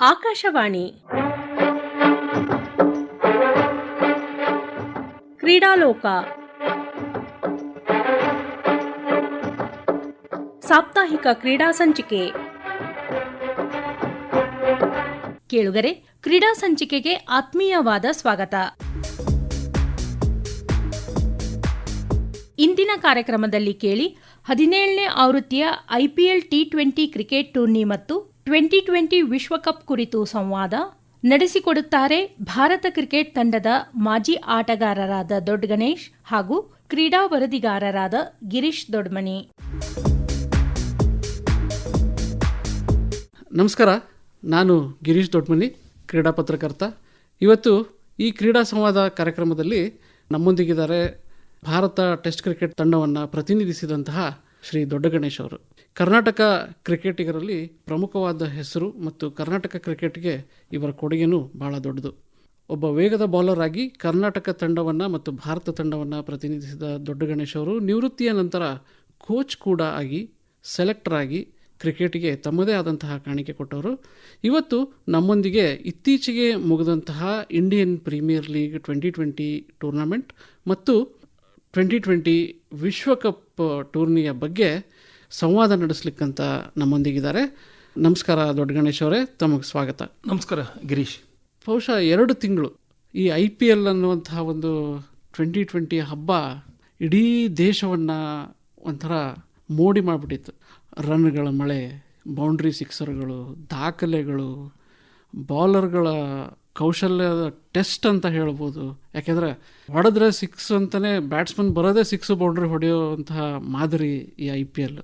ಆಕಾಶವಾಣಿ. ಕ್ರೀಡಾಲೋಕ. ಸಾಪ್ತಾಹಿಕ ಕ್ರೀಡಾ ಸಂಚಿಕೆ. ಕೇಳುಗರೆ, ಕ್ರೀಡಾ ಸಂಚಿಕೆಗೆ ಆತ್ಮೀಯವಾದ ಸ್ವಾಗತ. ಇಂದಿನ ಕಾರ್ಯಕ್ರಮದಲ್ಲಿ ಕೇಳಿ ಹದಿನೇಳನೇ ಆವೃತ್ತಿಯ IPL T twenty cricket tourney ಮತ್ತು ಟ್ವೆಂಟಿ ಟ್ವೆಂಟಿ ವಿಶ್ವಕಪ್ ಕುರಿತು ಸಂವಾದ ನಡೆಸಿಕೊಡುತ್ತಾರೆ ಭಾರತ ಕ್ರಿಕೆಟ್ ತಂಡದ ಮಾಜಿ ಆಟಗಾರರಾದ ದೊಡ್ಡ ಗಣೇಶ್ ಹಾಗೂ ಕ್ರೀಡಾ ವರದಿಗಾರರಾದ ಗಿರೀಶ್ ದೊಡ್ಮನಿ ನಮಸ್ಕಾರ, ನಾನು ಗಿರೀಶ್ ದೊಡ್ಮನಿ ಕ್ರೀಡಾ ಪತ್ರಕರ್ತ. ಇವತ್ತು ಈ ಕ್ರೀಡಾ ಸಂವಾದ ಕಾರ್ಯಕ್ರಮದಲ್ಲಿ ನಮ್ಮೊಂದಿಗಿದ್ದಾರೆ ಭಾರತ ಟೆಸ್ಟ್ ಕ್ರಿಕೆಟ್ ತಂಡವನ್ನು ಪ್ರತಿನಿಧಿಸಿದಂತಹ ಶ್ರೀ ದೊಡ್ಡ ಗಣೇಶ್ ಅವರು. ಕರ್ನಾಟಕ ಕ್ರಿಕೆಟಿಗರಲ್ಲಿ ಪ್ರಮುಖವಾದ ಹೆಸರು ಮತ್ತು ಕರ್ನಾಟಕ ಕ್ರಿಕೆಟ್ಗೆ ಇವರ ಕೊಡುಗೆನೂ ಬಹಳ ದೊಡ್ಡದು. ಒಬ್ಬ ವೇಗದ ಬೌಲರ್ ಆಗಿ ಕರ್ನಾಟಕ ತಂಡವನ್ನು ಮತ್ತು ಭಾರತ ತಂಡವನ್ನು ಪ್ರತಿನಿಧಿಸಿದ ದೊಡ್ಡ ಗಣೇಶ್ ಅವರು ನಿವೃತ್ತಿಯ ನಂತರ ಕೋಚ್ ಕೂಡ ಆಗಿ ಸೆಲೆಕ್ಟರ್ ಆಗಿ ಕ್ರಿಕೆಟಿಗೆ ತಮ್ಮದೇ ಆದಂತಹ ಕಾಣಿಕೆ ಕೊಟ್ಟವರು. ಇವತ್ತು ನಮ್ಮೊಂದಿಗೆ ಇತ್ತೀಚೆಗೆ ಮುಗಿದಂತಹ Indian premier league twenty twenty tournament ಮತ್ತು ಟ್ವೆಂಟಿ ಟ್ವೆಂಟಿ ವಿಶ್ವಕಪ್ ಟೂರ್ನಿಯ ಬಗ್ಗೆ ಸಂವಾದ ನಡೆಸಲಿಕ್ಕಂತ ನಮ್ಮೊಂದಿಗಿದ್ದಾರೆ. ನಮಸ್ಕಾರ ದೊಡ್ಡ ಗಣೇಶ್ ಅವರೇ ತಮಗೆ ಸ್ವಾಗತ. ನಮಸ್ಕಾರ ಗಿರೀಶ್. ಬಹುಶಃ ಎರಡು ತಿಂಗಳು ಈ ಐ ಪಿ ಎಲ್ ಅನ್ನುವಂತಹ ಒಂದು ಟ್ವೆಂಟಿ ಟ್ವೆಂಟಿ ಹಬ್ಬ ಇಡೀ ದೇಶವನ್ನು ಒಂಥರ ಮೋಡಿ ಮಾಡಿಬಿಟ್ಟಿತ್ತು. ರನ್ಗಳ ಮಳೆ ಬೌಂಡ್ರಿ ಸಿಕ್ಸರ್ಗಳು ದಾಖಲೆಗಳು ಬೌಲರ್ಗಳ ಕೌಶಲ್ಯದ ಟೆಸ್ಟ್ ಅಂತ ಹೇಳ್ಬೋದು. ಯಾಕೆಂದರೆ ಹೊಡೆದ್ರೆ ಸಿಕ್ಸ್ ಅಂತಲೇ ಬ್ಯಾಟ್ಸ್ಮನ್ ಬರೋದೇ ಸಿಕ್ಸ್ ಬೌಂಡ್ರಿ ಹೊಡೆಯುವಂತಹ ಮಾದರಿ ಈ ಐ ಪಿ ಎಲ್.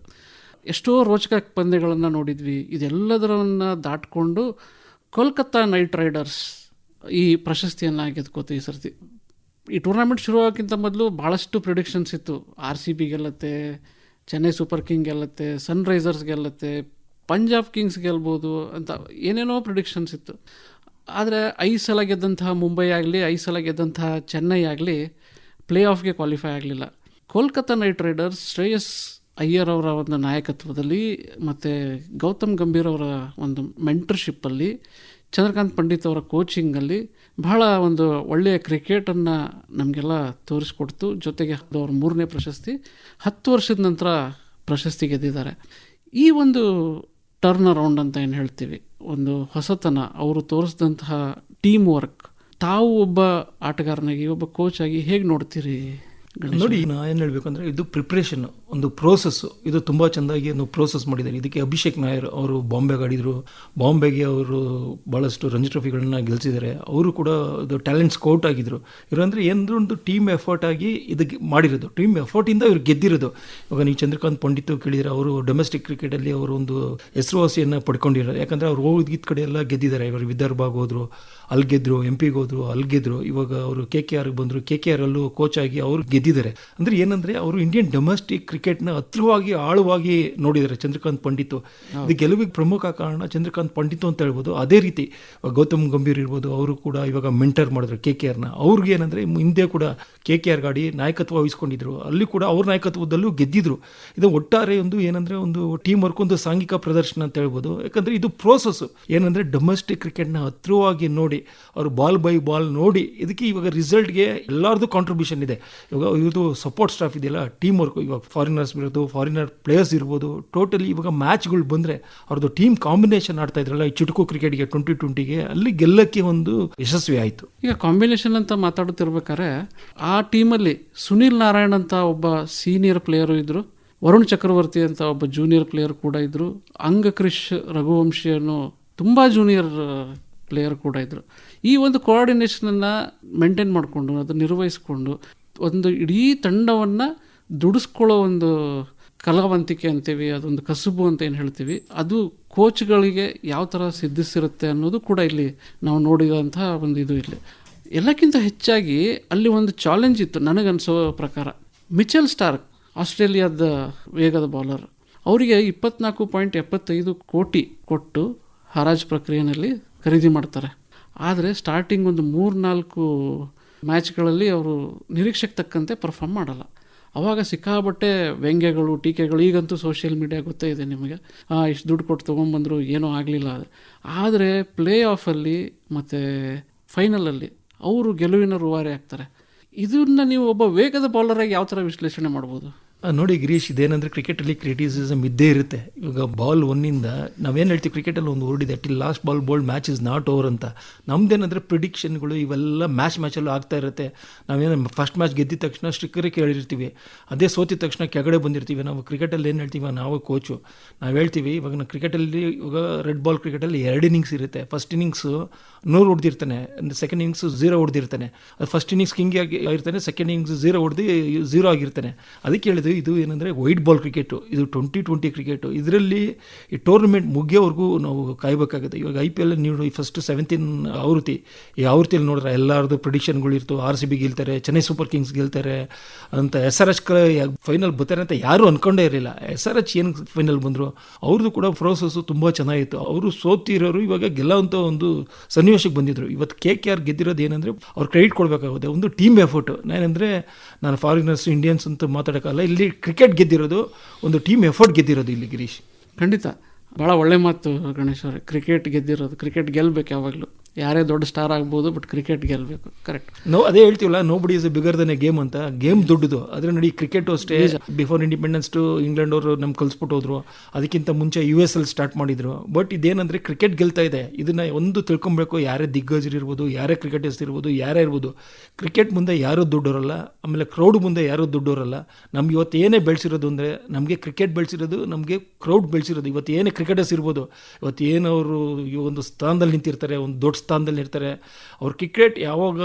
ಎಷ್ಟೋ ರೋಚಕ ಪಂದ್ಯಗಳನ್ನು ನೋಡಿದ್ವಿ. ಇದೆಲ್ಲದರನ್ನು ದಾಟ್ಕೊಂಡು ಕೋಲ್ಕತ್ತಾ ನೈಟ್ ರೈಡರ್ಸ್ ಈ ಪ್ರಶಸ್ತಿಯನ್ನು ಗೆದ್ಕೋತು ಈ ಸರ್ತಿ. ಈ ಟೂರ್ನಮೆಂಟ್ ಶುರುವಾಗಕ್ಕಿಂತ ಮೊದಲು ಭಾಳಷ್ಟು ಪ್ರಿಡಿಕ್ಷನ್ಸ್ ಇತ್ತು. ಆರ್ ಸಿ ಬಿ ಗೆಲ್ಲತ್ತೆ, ಚೆನ್ನೈ ಸೂಪರ್ ಕಿಂಗ್ ಗೆಲ್ಲತ್ತೆ ಸನ್ರೈಸರ್ಸ್ ಗೆಲ್ಲತ್ತೆ ಪಂಜಾಬ್ ಕಿಂಗ್ಸ್ ಗೆಲ್ಬೋದು ಅಂತ ಏನೇನೋ ಪ್ರಿಡಿಕ್ಷನ್ಸ್ ಇತ್ತು. ಆದರೆ ಐದು ಸಲ ಗೆದ್ದಂತಹ ಮುಂಬೈ ಆಗಲಿ ಸಲ ಗೆದ್ದಂತಹ ಚೆನ್ನೈ ಆಗಲಿ ಪ್ಲೇ ಆಫ್ಗೆ ಕ್ವಾಲಿಫೈ ಆಗಲಿಲ್ಲ. ಕೋಲ್ಕತ್ತಾ ನೈಟ್ ರೈಡರ್ಸ್ ಶ್ರೇಯಸ್ ಅಯ್ಯರ್ ಅವರ ಒಂದು ನಾಯಕತ್ವದಲ್ಲಿ ಮತ್ತು ಗೌತಮ್ ಗಂಭೀರ್ ಅವರ ಒಂದು ಮೆಂಟರ್ಶಿಪ್ಪಲ್ಲಿ ಚಂದ್ರಕಾಂತ್ ಪಂಡಿತ್ ಅವರ ಕೋಚಿಂಗಲ್ಲಿ ಬಹಳ ಒಂದು ಒಳ್ಳೆಯ ಕ್ರಿಕೆಟನ್ನು ನಮಗೆಲ್ಲ ತೋರಿಸ್ಕೊಡ್ತು. ಜೊತೆಗೆ ಅವ್ರ ಮೂರನೇ ಪ್ರಶಸ್ತಿ ಹತ್ತು ವರ್ಷದ ನಂತರ ಪ್ರಶಸ್ತಿ ಗೆದ್ದಿದ್ದಾರೆ. ಈ ಒಂದು ಟರ್ನ್ ಅರೌಂಡ್ ಅಂತ ಏನು ಹೇಳ್ತೀವಿ? ಒಂದು ಹೊಸತನ. ಅವರು ತೋರಿಸಿದಂತಹ ಟೀಮ್ ವರ್ಕ್ ತಾವು ಒಬ್ಬ ಆಟಗಾರನಾಗಿ, ಒಬ್ಬ ಕೋಚ್ ಆಗಿ ಹೇಗೆ ನೋಡ್ತೀರಿ ನೋಡಿ, ನಾ ಏನು ಹೇಳಬೇಕು ಇದು ಪ್ರಿಪ್ರೇಷನ್ ಒಂದು ಪ್ರೋಸೆಸ್ಸು ಇದು ತುಂಬ ಚೆಂದಾಗಿ ಒಂದು ಪ್ರೋಸೆಸ್ ಮಾಡಿದ್ದಾರೆ. ಇದಕ್ಕೆ ಅಭಿಷೇಕ್ ನಾಯರ್ ಅವರು ಬಾಂಬೆಗೆ ಆಡಿದರು. ಬಾಂಬೆಗೆ ಅವರು ಭಾಳಷ್ಟು ರಂಜಿ ಟ್ರೋಫಿಗಳನ್ನ ಗೆಲ್ಸಿದ್ದಾರೆ. ಅವರು ಕೂಡ ಇದು ಟ್ಯಾಲೆಂಟ್ ಸ್ಕೌಟ್ ಆಗಿದ್ರು. ಇವರಂದರೆ ಏನಂದ್ರೆ ಒಂದು ಟೀಮ್ ಎಫರ್ಟ್ ಆಗಿ ಇದಕ್ಕೆ ಮಾಡಿರೋದು. ಟೀಮ್ ಎಫರ್ಟಿಂದ ಇವರು ಗೆದ್ದಿರೋದು. ಇವಾಗ ನೀವು ಚಂದ್ರಕಾಂತ್ ಪಂಡಿತ್ ಕೇಳಿದರೆ ಅವರು ಡೊಮೆಸ್ಟಿಕ್ ಕ್ರಿಕೆಟಲ್ಲಿ ಅವರು ಒಂದು ಹೆಸರುವಾಸಿಯನ್ನು ಪಡ್ಕೊಂಡಿರೋದು ಯಾಕಂದರೆ ಅವ್ರು ಹೋಗಿದ್ದ ಕಡೆ ಎಲ್ಲ ಗೆದ್ದಿದ್ದಾರೆ. ಇವರು ವಿದರ್ಭಾಗ ಹೋದರು, ಅಲ್ಲಿ ಗೆದ್ದರು ಎಂ ಪಿಗೆ ಹೋದ್ರು, ಅಲ್ಲಿ ಗೆದ್ದರು ಇವಾಗ ಅವರು ಕೆ ಕೆ ಆರ್ಗೆ ಬಂದರು. ಕೆ ಕೆ ಆರ್ ಅಲ್ಲೂ ಕೋಚ್ ಆಗಿ ಅವರು ಗೆದ್ದಿದ್ದಾರೆ. ಅಂದರೆ ಏನಂದರೆ ಅವರು ಇಂಡಿಯನ್ ಡೊಮೆಸ್ಟಿಕ್ ಕ್ರಿಕೆಟ್ನ ಹತ್ರವಾಗಿ ಆಳವಾಗಿ ನೋಡಿದ್ದಾರೆ ಚಂದ್ರಕಾಂತ್ ಪಂಡಿತ್. ಇದು ಗೆಲುವಿಗೆ ಪ್ರಮುಖ ಕಾರಣ ಚಂದ್ರಕಾಂತ್ ಪಂಡಿತ್ ಅಂತ ಹೇಳ್ಬೋದು. ಅದೇ ರೀತಿ ಗೌತಮ್ ಗಂಭೀರ್ ಇರ್ಬೋದು ಅವರು ಕೂಡ ಇವಾಗ ಮೆಂಟರ್ ಮಾಡಿದ್ರು ಕೆ ಕೆ ಆರ್ನ. ಅವ್ರಿಗೆ ಏನಂದರೆ ಹಿಂದೆ ಕೂಡ ಕೆ ಕೆ ಆರ್ ಗಾಡಿ ನಾಯಕತ್ವ ವಹಿಸ್ಕೊಂಡಿದ್ರು. ಅಲ್ಲಿ ಕೂಡ ಅವ್ರ ನಾಯಕತ್ವದಲ್ಲೂ ಗೆದ್ದಿದ್ರು. ಇದು ಒಟ್ಟಾರೆ ಒಂದು ಏನಂದರೆ ಒಂದು ಟೀಮ್ ವರ್ಕ್ ಒಂದು ಸಾಂಘಿಕ ಪ್ರದರ್ಶನ ಅಂತ ಹೇಳ್ಬೋದು. ಯಾಕಂದರೆ ಇದು ಪ್ರೋಸೆಸ್ ಏನಂದರೆ ಡೊಮೆಸ್ಟಿಕ್ ಕ್ರಿಕೆಟ್ನ ಹತ್ರವಾಗಿ ನೋಡಿ ಅವರು ಬಾಲ್ ಬೈ ಬಾಲ್ ನೋಡಿ ಇದಕ್ಕೆ ಇವಾಗ ರಿಸಲ್ಟ್ಗೆ ಎಲ್ಲರದು ಕಾಂಟ್ರಿಬ್ಯೂಷನ್ ಇದೆ. ಇವಾಗ ಇದು ಸಪೋರ್ಟ್ ಸ್ಟಾಫ್ ಇದೆಯಲ್ಲ ಟೀಮ್ ವರ್ಕ್ ಇವಾಗ ಫಾರಿನರ್ಸ್ ಬಿಡೋದು ಫಾರಿನರ್ ಪ್ಲೇಯರ್ಸ್ ಇರ್ಬೋದು ಟೋಟಲಿ ಇವಾಗ ಮ್ಯಾಚ್ಗಳು ಬಂದರೆ ಅವ್ರದ್ದು ಟೀಮ್ ಕಾಂಬಿನೇಷನ್ ಆಡ್ತಾ ಇದ್ರಲ್ಲ, ಈ ಚುಟುಕು ಕ್ರಿಕೆಟ್ಗೆ ಟ್ವೆಂಟಿ ಟ್ವೆಂಟಿಗೆ ಅಲ್ಲಿ ಗೆಲ್ಲಕ್ಕೆ ಒಂದು ಯಶಸ್ವಿ ಆಯಿತು. ಈಗ ಕಾಂಬಿನೇಷನ್ ಅಂತ ಮಾತಾಡುತ್ತಿರ್ಬೇಕಾದ್ರೆ, ಆ ಟೀಮಲ್ಲಿ ಸುನಿಲ್ ನಾರಾಯಣ್ ಅಂತ ಒಬ್ಬ ಸೀನಿಯರ್ ಪ್ಲೇಯರು ಇದ್ದರು ವರುಣ್ ಚಕ್ರವರ್ತಿ ಅಂತ ಒಬ್ಬ ಜೂನಿಯರ್ ಪ್ಲೇಯರ್ ಕೂಡ ಇದ್ದರು ಅಂಗಕ್ರಿಶ್ ರಘುವಂಶಿ ಅನ್ನೋ ತುಂಬ ಜೂನಿಯರ್ ಪ್ಲೇಯರ್ ಕೂಡ ಇದ್ದರು ಈ ಒಂದು ಕೋಆರ್ಡಿನೇಷನನ್ನು ಮೇಂಟೈನ್ ಮಾಡಿಕೊಂಡು, ಅದನ್ನು ನಿರ್ವಹಿಸಿಕೊಂಡು, ಒಂದು ಇಡೀ ತಂಡವನ್ನು ದುಡಿಸ್ಕೊಳ್ಳೋ ಒಂದು ಕಲಾವಂತಿಕೆ ಅಂತೀವಿ, ಅದೊಂದು ಕಸುಬು ಅಂತ ಏನು ಹೇಳ್ತೀವಿ, ಅದು ಕೋಚ್ಗಳಿಗೆ ಯಾವ ಥರ ಸಿದ್ಧಿಸಿರುತ್ತೆ ಅನ್ನೋದು ಕೂಡ ಇಲ್ಲಿ ನಾವು ನೋಡಿದಂತಹ ಒಂದು ಇದು ಇಲ್ಲಿ. ಎಲ್ಲಕ್ಕಿಂತ ಹೆಚ್ಚಾಗಿ ಅಲ್ಲಿ ಒಂದು ಚಾಲೆಂಜ್ ಇತ್ತು ನನಗನ್ಸೋ ಪ್ರಕಾರ. ಮಿಚೆಲ್ ಸ್ಟಾರ್ಕ್, ಆಸ್ಟ್ರೇಲಿಯಾದ ವೇಗದ ಬೌಲರ್ ಅವರಿಗೆ ಇಪ್ಪತ್ನಾಲ್ಕು ಪಾಯಿಂಟ್ ಎಪ್ಪತ್ತೈದು ಕೋಟಿ ಕೊಟ್ಟು ಹರಾಜು ಪ್ರಕ್ರಿಯೆಯಲ್ಲಿ ಖರೀದಿ ಮಾಡ್ತಾರೆ. ಆದರೆ ಸ್ಟಾರ್ಟಿಂಗ್ ಒಂದು ಮೂರು ನಾಲ್ಕು ಮ್ಯಾಚ್ಗಳಲ್ಲಿ ಅವರು ನಿರೀಕ್ಷೆಗೆ ತಕ್ಕಂತೆ ಪರ್ಫಾರ್ಮ್ ಮಾಡಲ್ಲ. ಅವಾಗ ಸಿಕ್ಕಾಬಟ್ಟೆ ವ್ಯಂಗ್ಯಗಳು, ಟೀಕೆಗಳು, ಈಗಂತೂ ಸೋಷಿಯಲ್ ಮೀಡಿಯಾ ಗೊತ್ತೇ ಇದೆ ನಿಮಗೆ. ಇಷ್ಟು ದುಡ್ಡು ಕೊಟ್ಟು ತೊಗೊಂಬಂದರು ಏನೂ ಆಗಲಿಲ್ಲ ಆದರೆ ಪ್ಲೇ ಆಫಲ್ಲಿ ಮತ್ತು ಫೈನಲಲ್ಲಿ ಅವರು ಗೆಲುವಿನ ರೂವಾರಿ ಆಗ್ತಾರೆ. ಇದನ್ನು ನೀವು ಒಬ್ಬ ವೇಗದ ಬೌಲರಾಗಿ ಯಾವ ಥರ ವಿಶ್ಲೇಷಣೆ ಮಾಡ್ಬೋದು? ನೋಡಿ ಗಿರೀಶ್, ಇದೇನಂದ್ರೆ ಕ್ರಿಕೆಟಲ್ಲಿ ಕ್ರಿಟಿಸಿಸಮ್ ಇದ್ದೇ ಇರುತ್ತೆ. ಇವಾಗ ಬಾಲ್ ಒನ್ನಿಂದ ನಾವೇನು ಹೇಳ್ತೀವಿ ಕ್ರಿಕೆಟಲ್ಲಿ ಒಂದು ಓಡಿದೆ till last ball bowled match is not over ಅಂತ. ನಮ್ದೇನಂದ್ರೆ ಪ್ರಿಡಿಕ್ಷನ್ಗಳು ಇವೆಲ್ಲ ಮ್ಯಾಚ್ ಮ್ಯಾಚಲ್ಲೂ ಆಗ್ತಾ ಇರುತ್ತೆ. ನಾವೇನು ಫಸ್ಟ್ ಮ್ಯಾಚ್ ಗೆದ್ದಿದ ತಕ್ಷಣ ಸ್ಟಿಕ್ಕರೇ ಕೇಳಿರ್ತೀವಿ. ಅದೇ ಸೋತಿದ ತಕ್ಷಣ ಕೆಳಗಡೆ ಬಂದಿರ್ತೀವಿ. ನಾವು ಕ್ರಿಕೆಟಲ್ಲಿ ಏನು ಹೇಳ್ತೀವಿ, ನಾವು ಕೋಚು ನಾವು ಹೇಳ್ತೀವಿ, ಇವಾಗ ನಾವು ಕ್ರಿಕೆಟಲ್ಲಿ ಇವಾಗ ರೆಡ್ ಬಾಲ್ ಕ್ರಿಕೆಟಲ್ಲಿ ಎರಡು ಇನ್ನಿಂಗ್ಸ್ ಇರುತ್ತೆ. ಫಸ್ಟ್ ಇನ್ನಿಂಗ್ಸು ನೂರು ಹೊಡೆದಿರ್ತಾನೆ ಸೆಕೆಂಡ್ ಇನ್ನಿಂಗ್ಸ್ ಝೀರೋ ಹೊಡೆದಿರ್ತಾನೆ ಅದು ಫಸ್ಟ್ ಇನ್ನಿಂಗ್ಸ್ ಕಿಂಗ್ ಆಗಿ ಇರ್ತಾನೆ ಸೆಕೆಂಡ್ ಇನ್ನಿಂಗ್ಸ್ ಝೀರೋ ಹೊಡೆದು ಝೀರೋ ಆಗಿರ್ತಾನೆ. ಅದಕ್ಕೆ ಹೇಳಿದ್ರು ಇದು ಏನಂದರೆ ವೈಟ್ ಬಾಲ್ ಕ್ರಿಕೆಟು ಇದು ಟ್ವೆಂಟಿ ಟ್ವೆಂಟಿ ಕ್ರಿಕೆಟು ಇದರಲ್ಲಿ ಈ ಟೂರ್ನಮೆಂಟ್ ಮುಗಿಯೋವರೆಗೂ ನಾವು ಕಾಯಬೇಕಾಗುತ್ತೆ. ಇವಾಗ ಐ ಪಿ ಎಲ್ ನೀವು ಫಸ್ಟ್ ಸೆವೆಂತೀನ್ ಆವೃತ್ತಿ, ಈ ಆವೃತ್ತಿಯಲ್ಲಿ ನೋಡಿದ್ರೆ ಎಲ್ಲರದು ಪ್ರಿಡಿಕ್ಷನ್ಗಳು ಇರ್ತವೆ. ಆರ್ ಸಿ ಬಿ ಗೆಲ್ತಾರೆ ಚೆನ್ನೈ ಸೂಪರ್ ಕಿಂಗ್ಸ್ ಗೆಲ್ತಾರೆ ಅಂತ ಎಸ್ ಆರ್ ಎಚ್ ಫೈನಲ್ ಬರ್ತಾರೆ ಅಂತ ಯಾರೂ ಅಂದ್ಕೊಂಡೇ ಇರಲಿಲ್ಲ. ಎಸ್ ಆರ್ ಎಚ್ ಏನು ಫೈನಲ್ ಬಂದರು? ಅವ್ರದ್ದು ಕೂಡ ಪ್ರೋಸೆಸ್ಸು ತುಂಬ ಚೆನ್ನಾಗಿತ್ತು. ಅವರು ಸೋತಿರೋರು ಇವಾಗ ಗೆಲ್ಲೋವಂಥ ಒಂದು ಸನ್ನಿವೇಶಕ್ಕೆ ಬಂದಿದ್ರು. ಇವತ್ತು ಕೆ ಕೆ ಆರ್ ಗೆದ್ದಿರೋದು ಏನಂದರೆ ಅವ್ರು ಕ್ರೆಡಿಟ್ ಕೊಡಬೇಕಾಗುತ್ತೆ. ಒಂದು ಟೀಮ್ ಎಫರ್ಟು ನಾನೇನಂದರೆ ನಾನು ಫಾರಿನರ್ಸ್ ಇಂಡಿಯನ್ಸ್ ಅಂತ ಮಾತಾಡೋಕ್ಕಲ್ಲ ಇಲ್ಲಿ ಕ್ರಿಕೆಟ್ ಗೆದ್ದಿರೋದು, ಒಂದು ಟೀಮ್ ಎಫರ್ಟ್ ಗೆದ್ದಿರೋದು ಇಲ್ಲಿ ಗಿರೀಶ್. ಖಂಡಿತ. ಭಾಳ ಒಳ್ಳೆ ಮಾತು ಗಣೇಶ್ ಅವರೇ. ಕ್ರಿಕೆಟ್ ಗೆದ್ದಿರೋದು ಕ್ರಿಕೆಟ್ ಗೆಲ್ಲಬೇಕು ಯಾವಾಗಲೂ. ಯಾರೇ ದೊಡ್ಡ ಸ್ಟಾರ್ ಆಗ್ಬೋದು ಬಟ್ ಕ್ರಿಕೆಟ್ ಗೆಲ್ಲಬೇಕು ಕರೆಕ್ಟ್ ನೋ ಅದೇ ಹೇಳ್ತೀವಲ್ಲ nobody is bigger than a game ಅಂತ. ಗೇಮ್ ದೊಡ್ಡದು. ಅದ್ರ ನೋಡಿ ಕ್ರಿಕೆಟ್ ಅಷ್ಟೇ. ಬಿಫೋರ್ ಇಂಡಿಪೆಂಡೆನ್ಸ್ ಟು ಇಂಗ್ಲೆಂಡ್ ಅವರು ನಮ್ಗೆ ಕಲ್ಸ್ಬಿಟ್ಟು ಹೋದ್ರು. ಅದಕ್ಕಿಂತ ಮುಂಚೆ ಯು ಎಸ್ ಅಲ್ಲಿ ಸ್ಟಾರ್ಟ್ ಮಾಡಿದ್ರು. ಬಟ್ ಇದೇನಂದ್ರೆ ಕ್ರಿಕೆಟ್ ಗೆಲ್ತಾ ಇದೆ. ಇದನ್ನ ಒಂದು ತಿಳ್ಕೊಬೇಕು. ಯಾರೇ ದಿಗ್ಗಜರು ಇರ್ಬೋದು ಯಾರೇ ಕ್ರಿಕೆಟರ್ಸ್ ಇರ್ಬೋದು ಯಾರೇ ಇರ್ಬೋದು. ಕ್ರಿಕೆಟ್ ಮುಂದೆ ಯಾರೂ ದೊಡ್ಡವರಲ್ಲ ಆಮೇಲೆ ಕ್ರೌಡ್ ಮುಂದೆ ಯಾರೂ ದೊಡ್ಡವರಲ್ಲ ನಮ್ಗೆ ಇವತ್ತು ಏನೇ ಬೆಳೆಸಿರೋದು ಅಂದರೆ ನಮಗೆ ಕ್ರಿಕೆಟ್ ಬೆಳೆಸಿರೋದು ನಮಗೆ ಕ್ರೌಡ್ ಬೆಳೆಸಿರೋದು. ಇವತ್ತು ಏನೇ ಕ್ರಿಕೆಟರ್ಸ್ ಇರ್ಬೋದು ಇವತ್ತು ಏನು ಅವರು ಈ ಒಂದು ಸ್ಥಾನದಲ್ಲಿ ನಿಂತಿರ್ತಾರೆ ಒಂದು ದೊಡ್ಡ ಸ್ಥಾನದಲ್ಲಿ ಇರ್ತಾರೆ. ಅವ್ರು ಕ್ರಿಕೆಟ್ ಯಾವಾಗ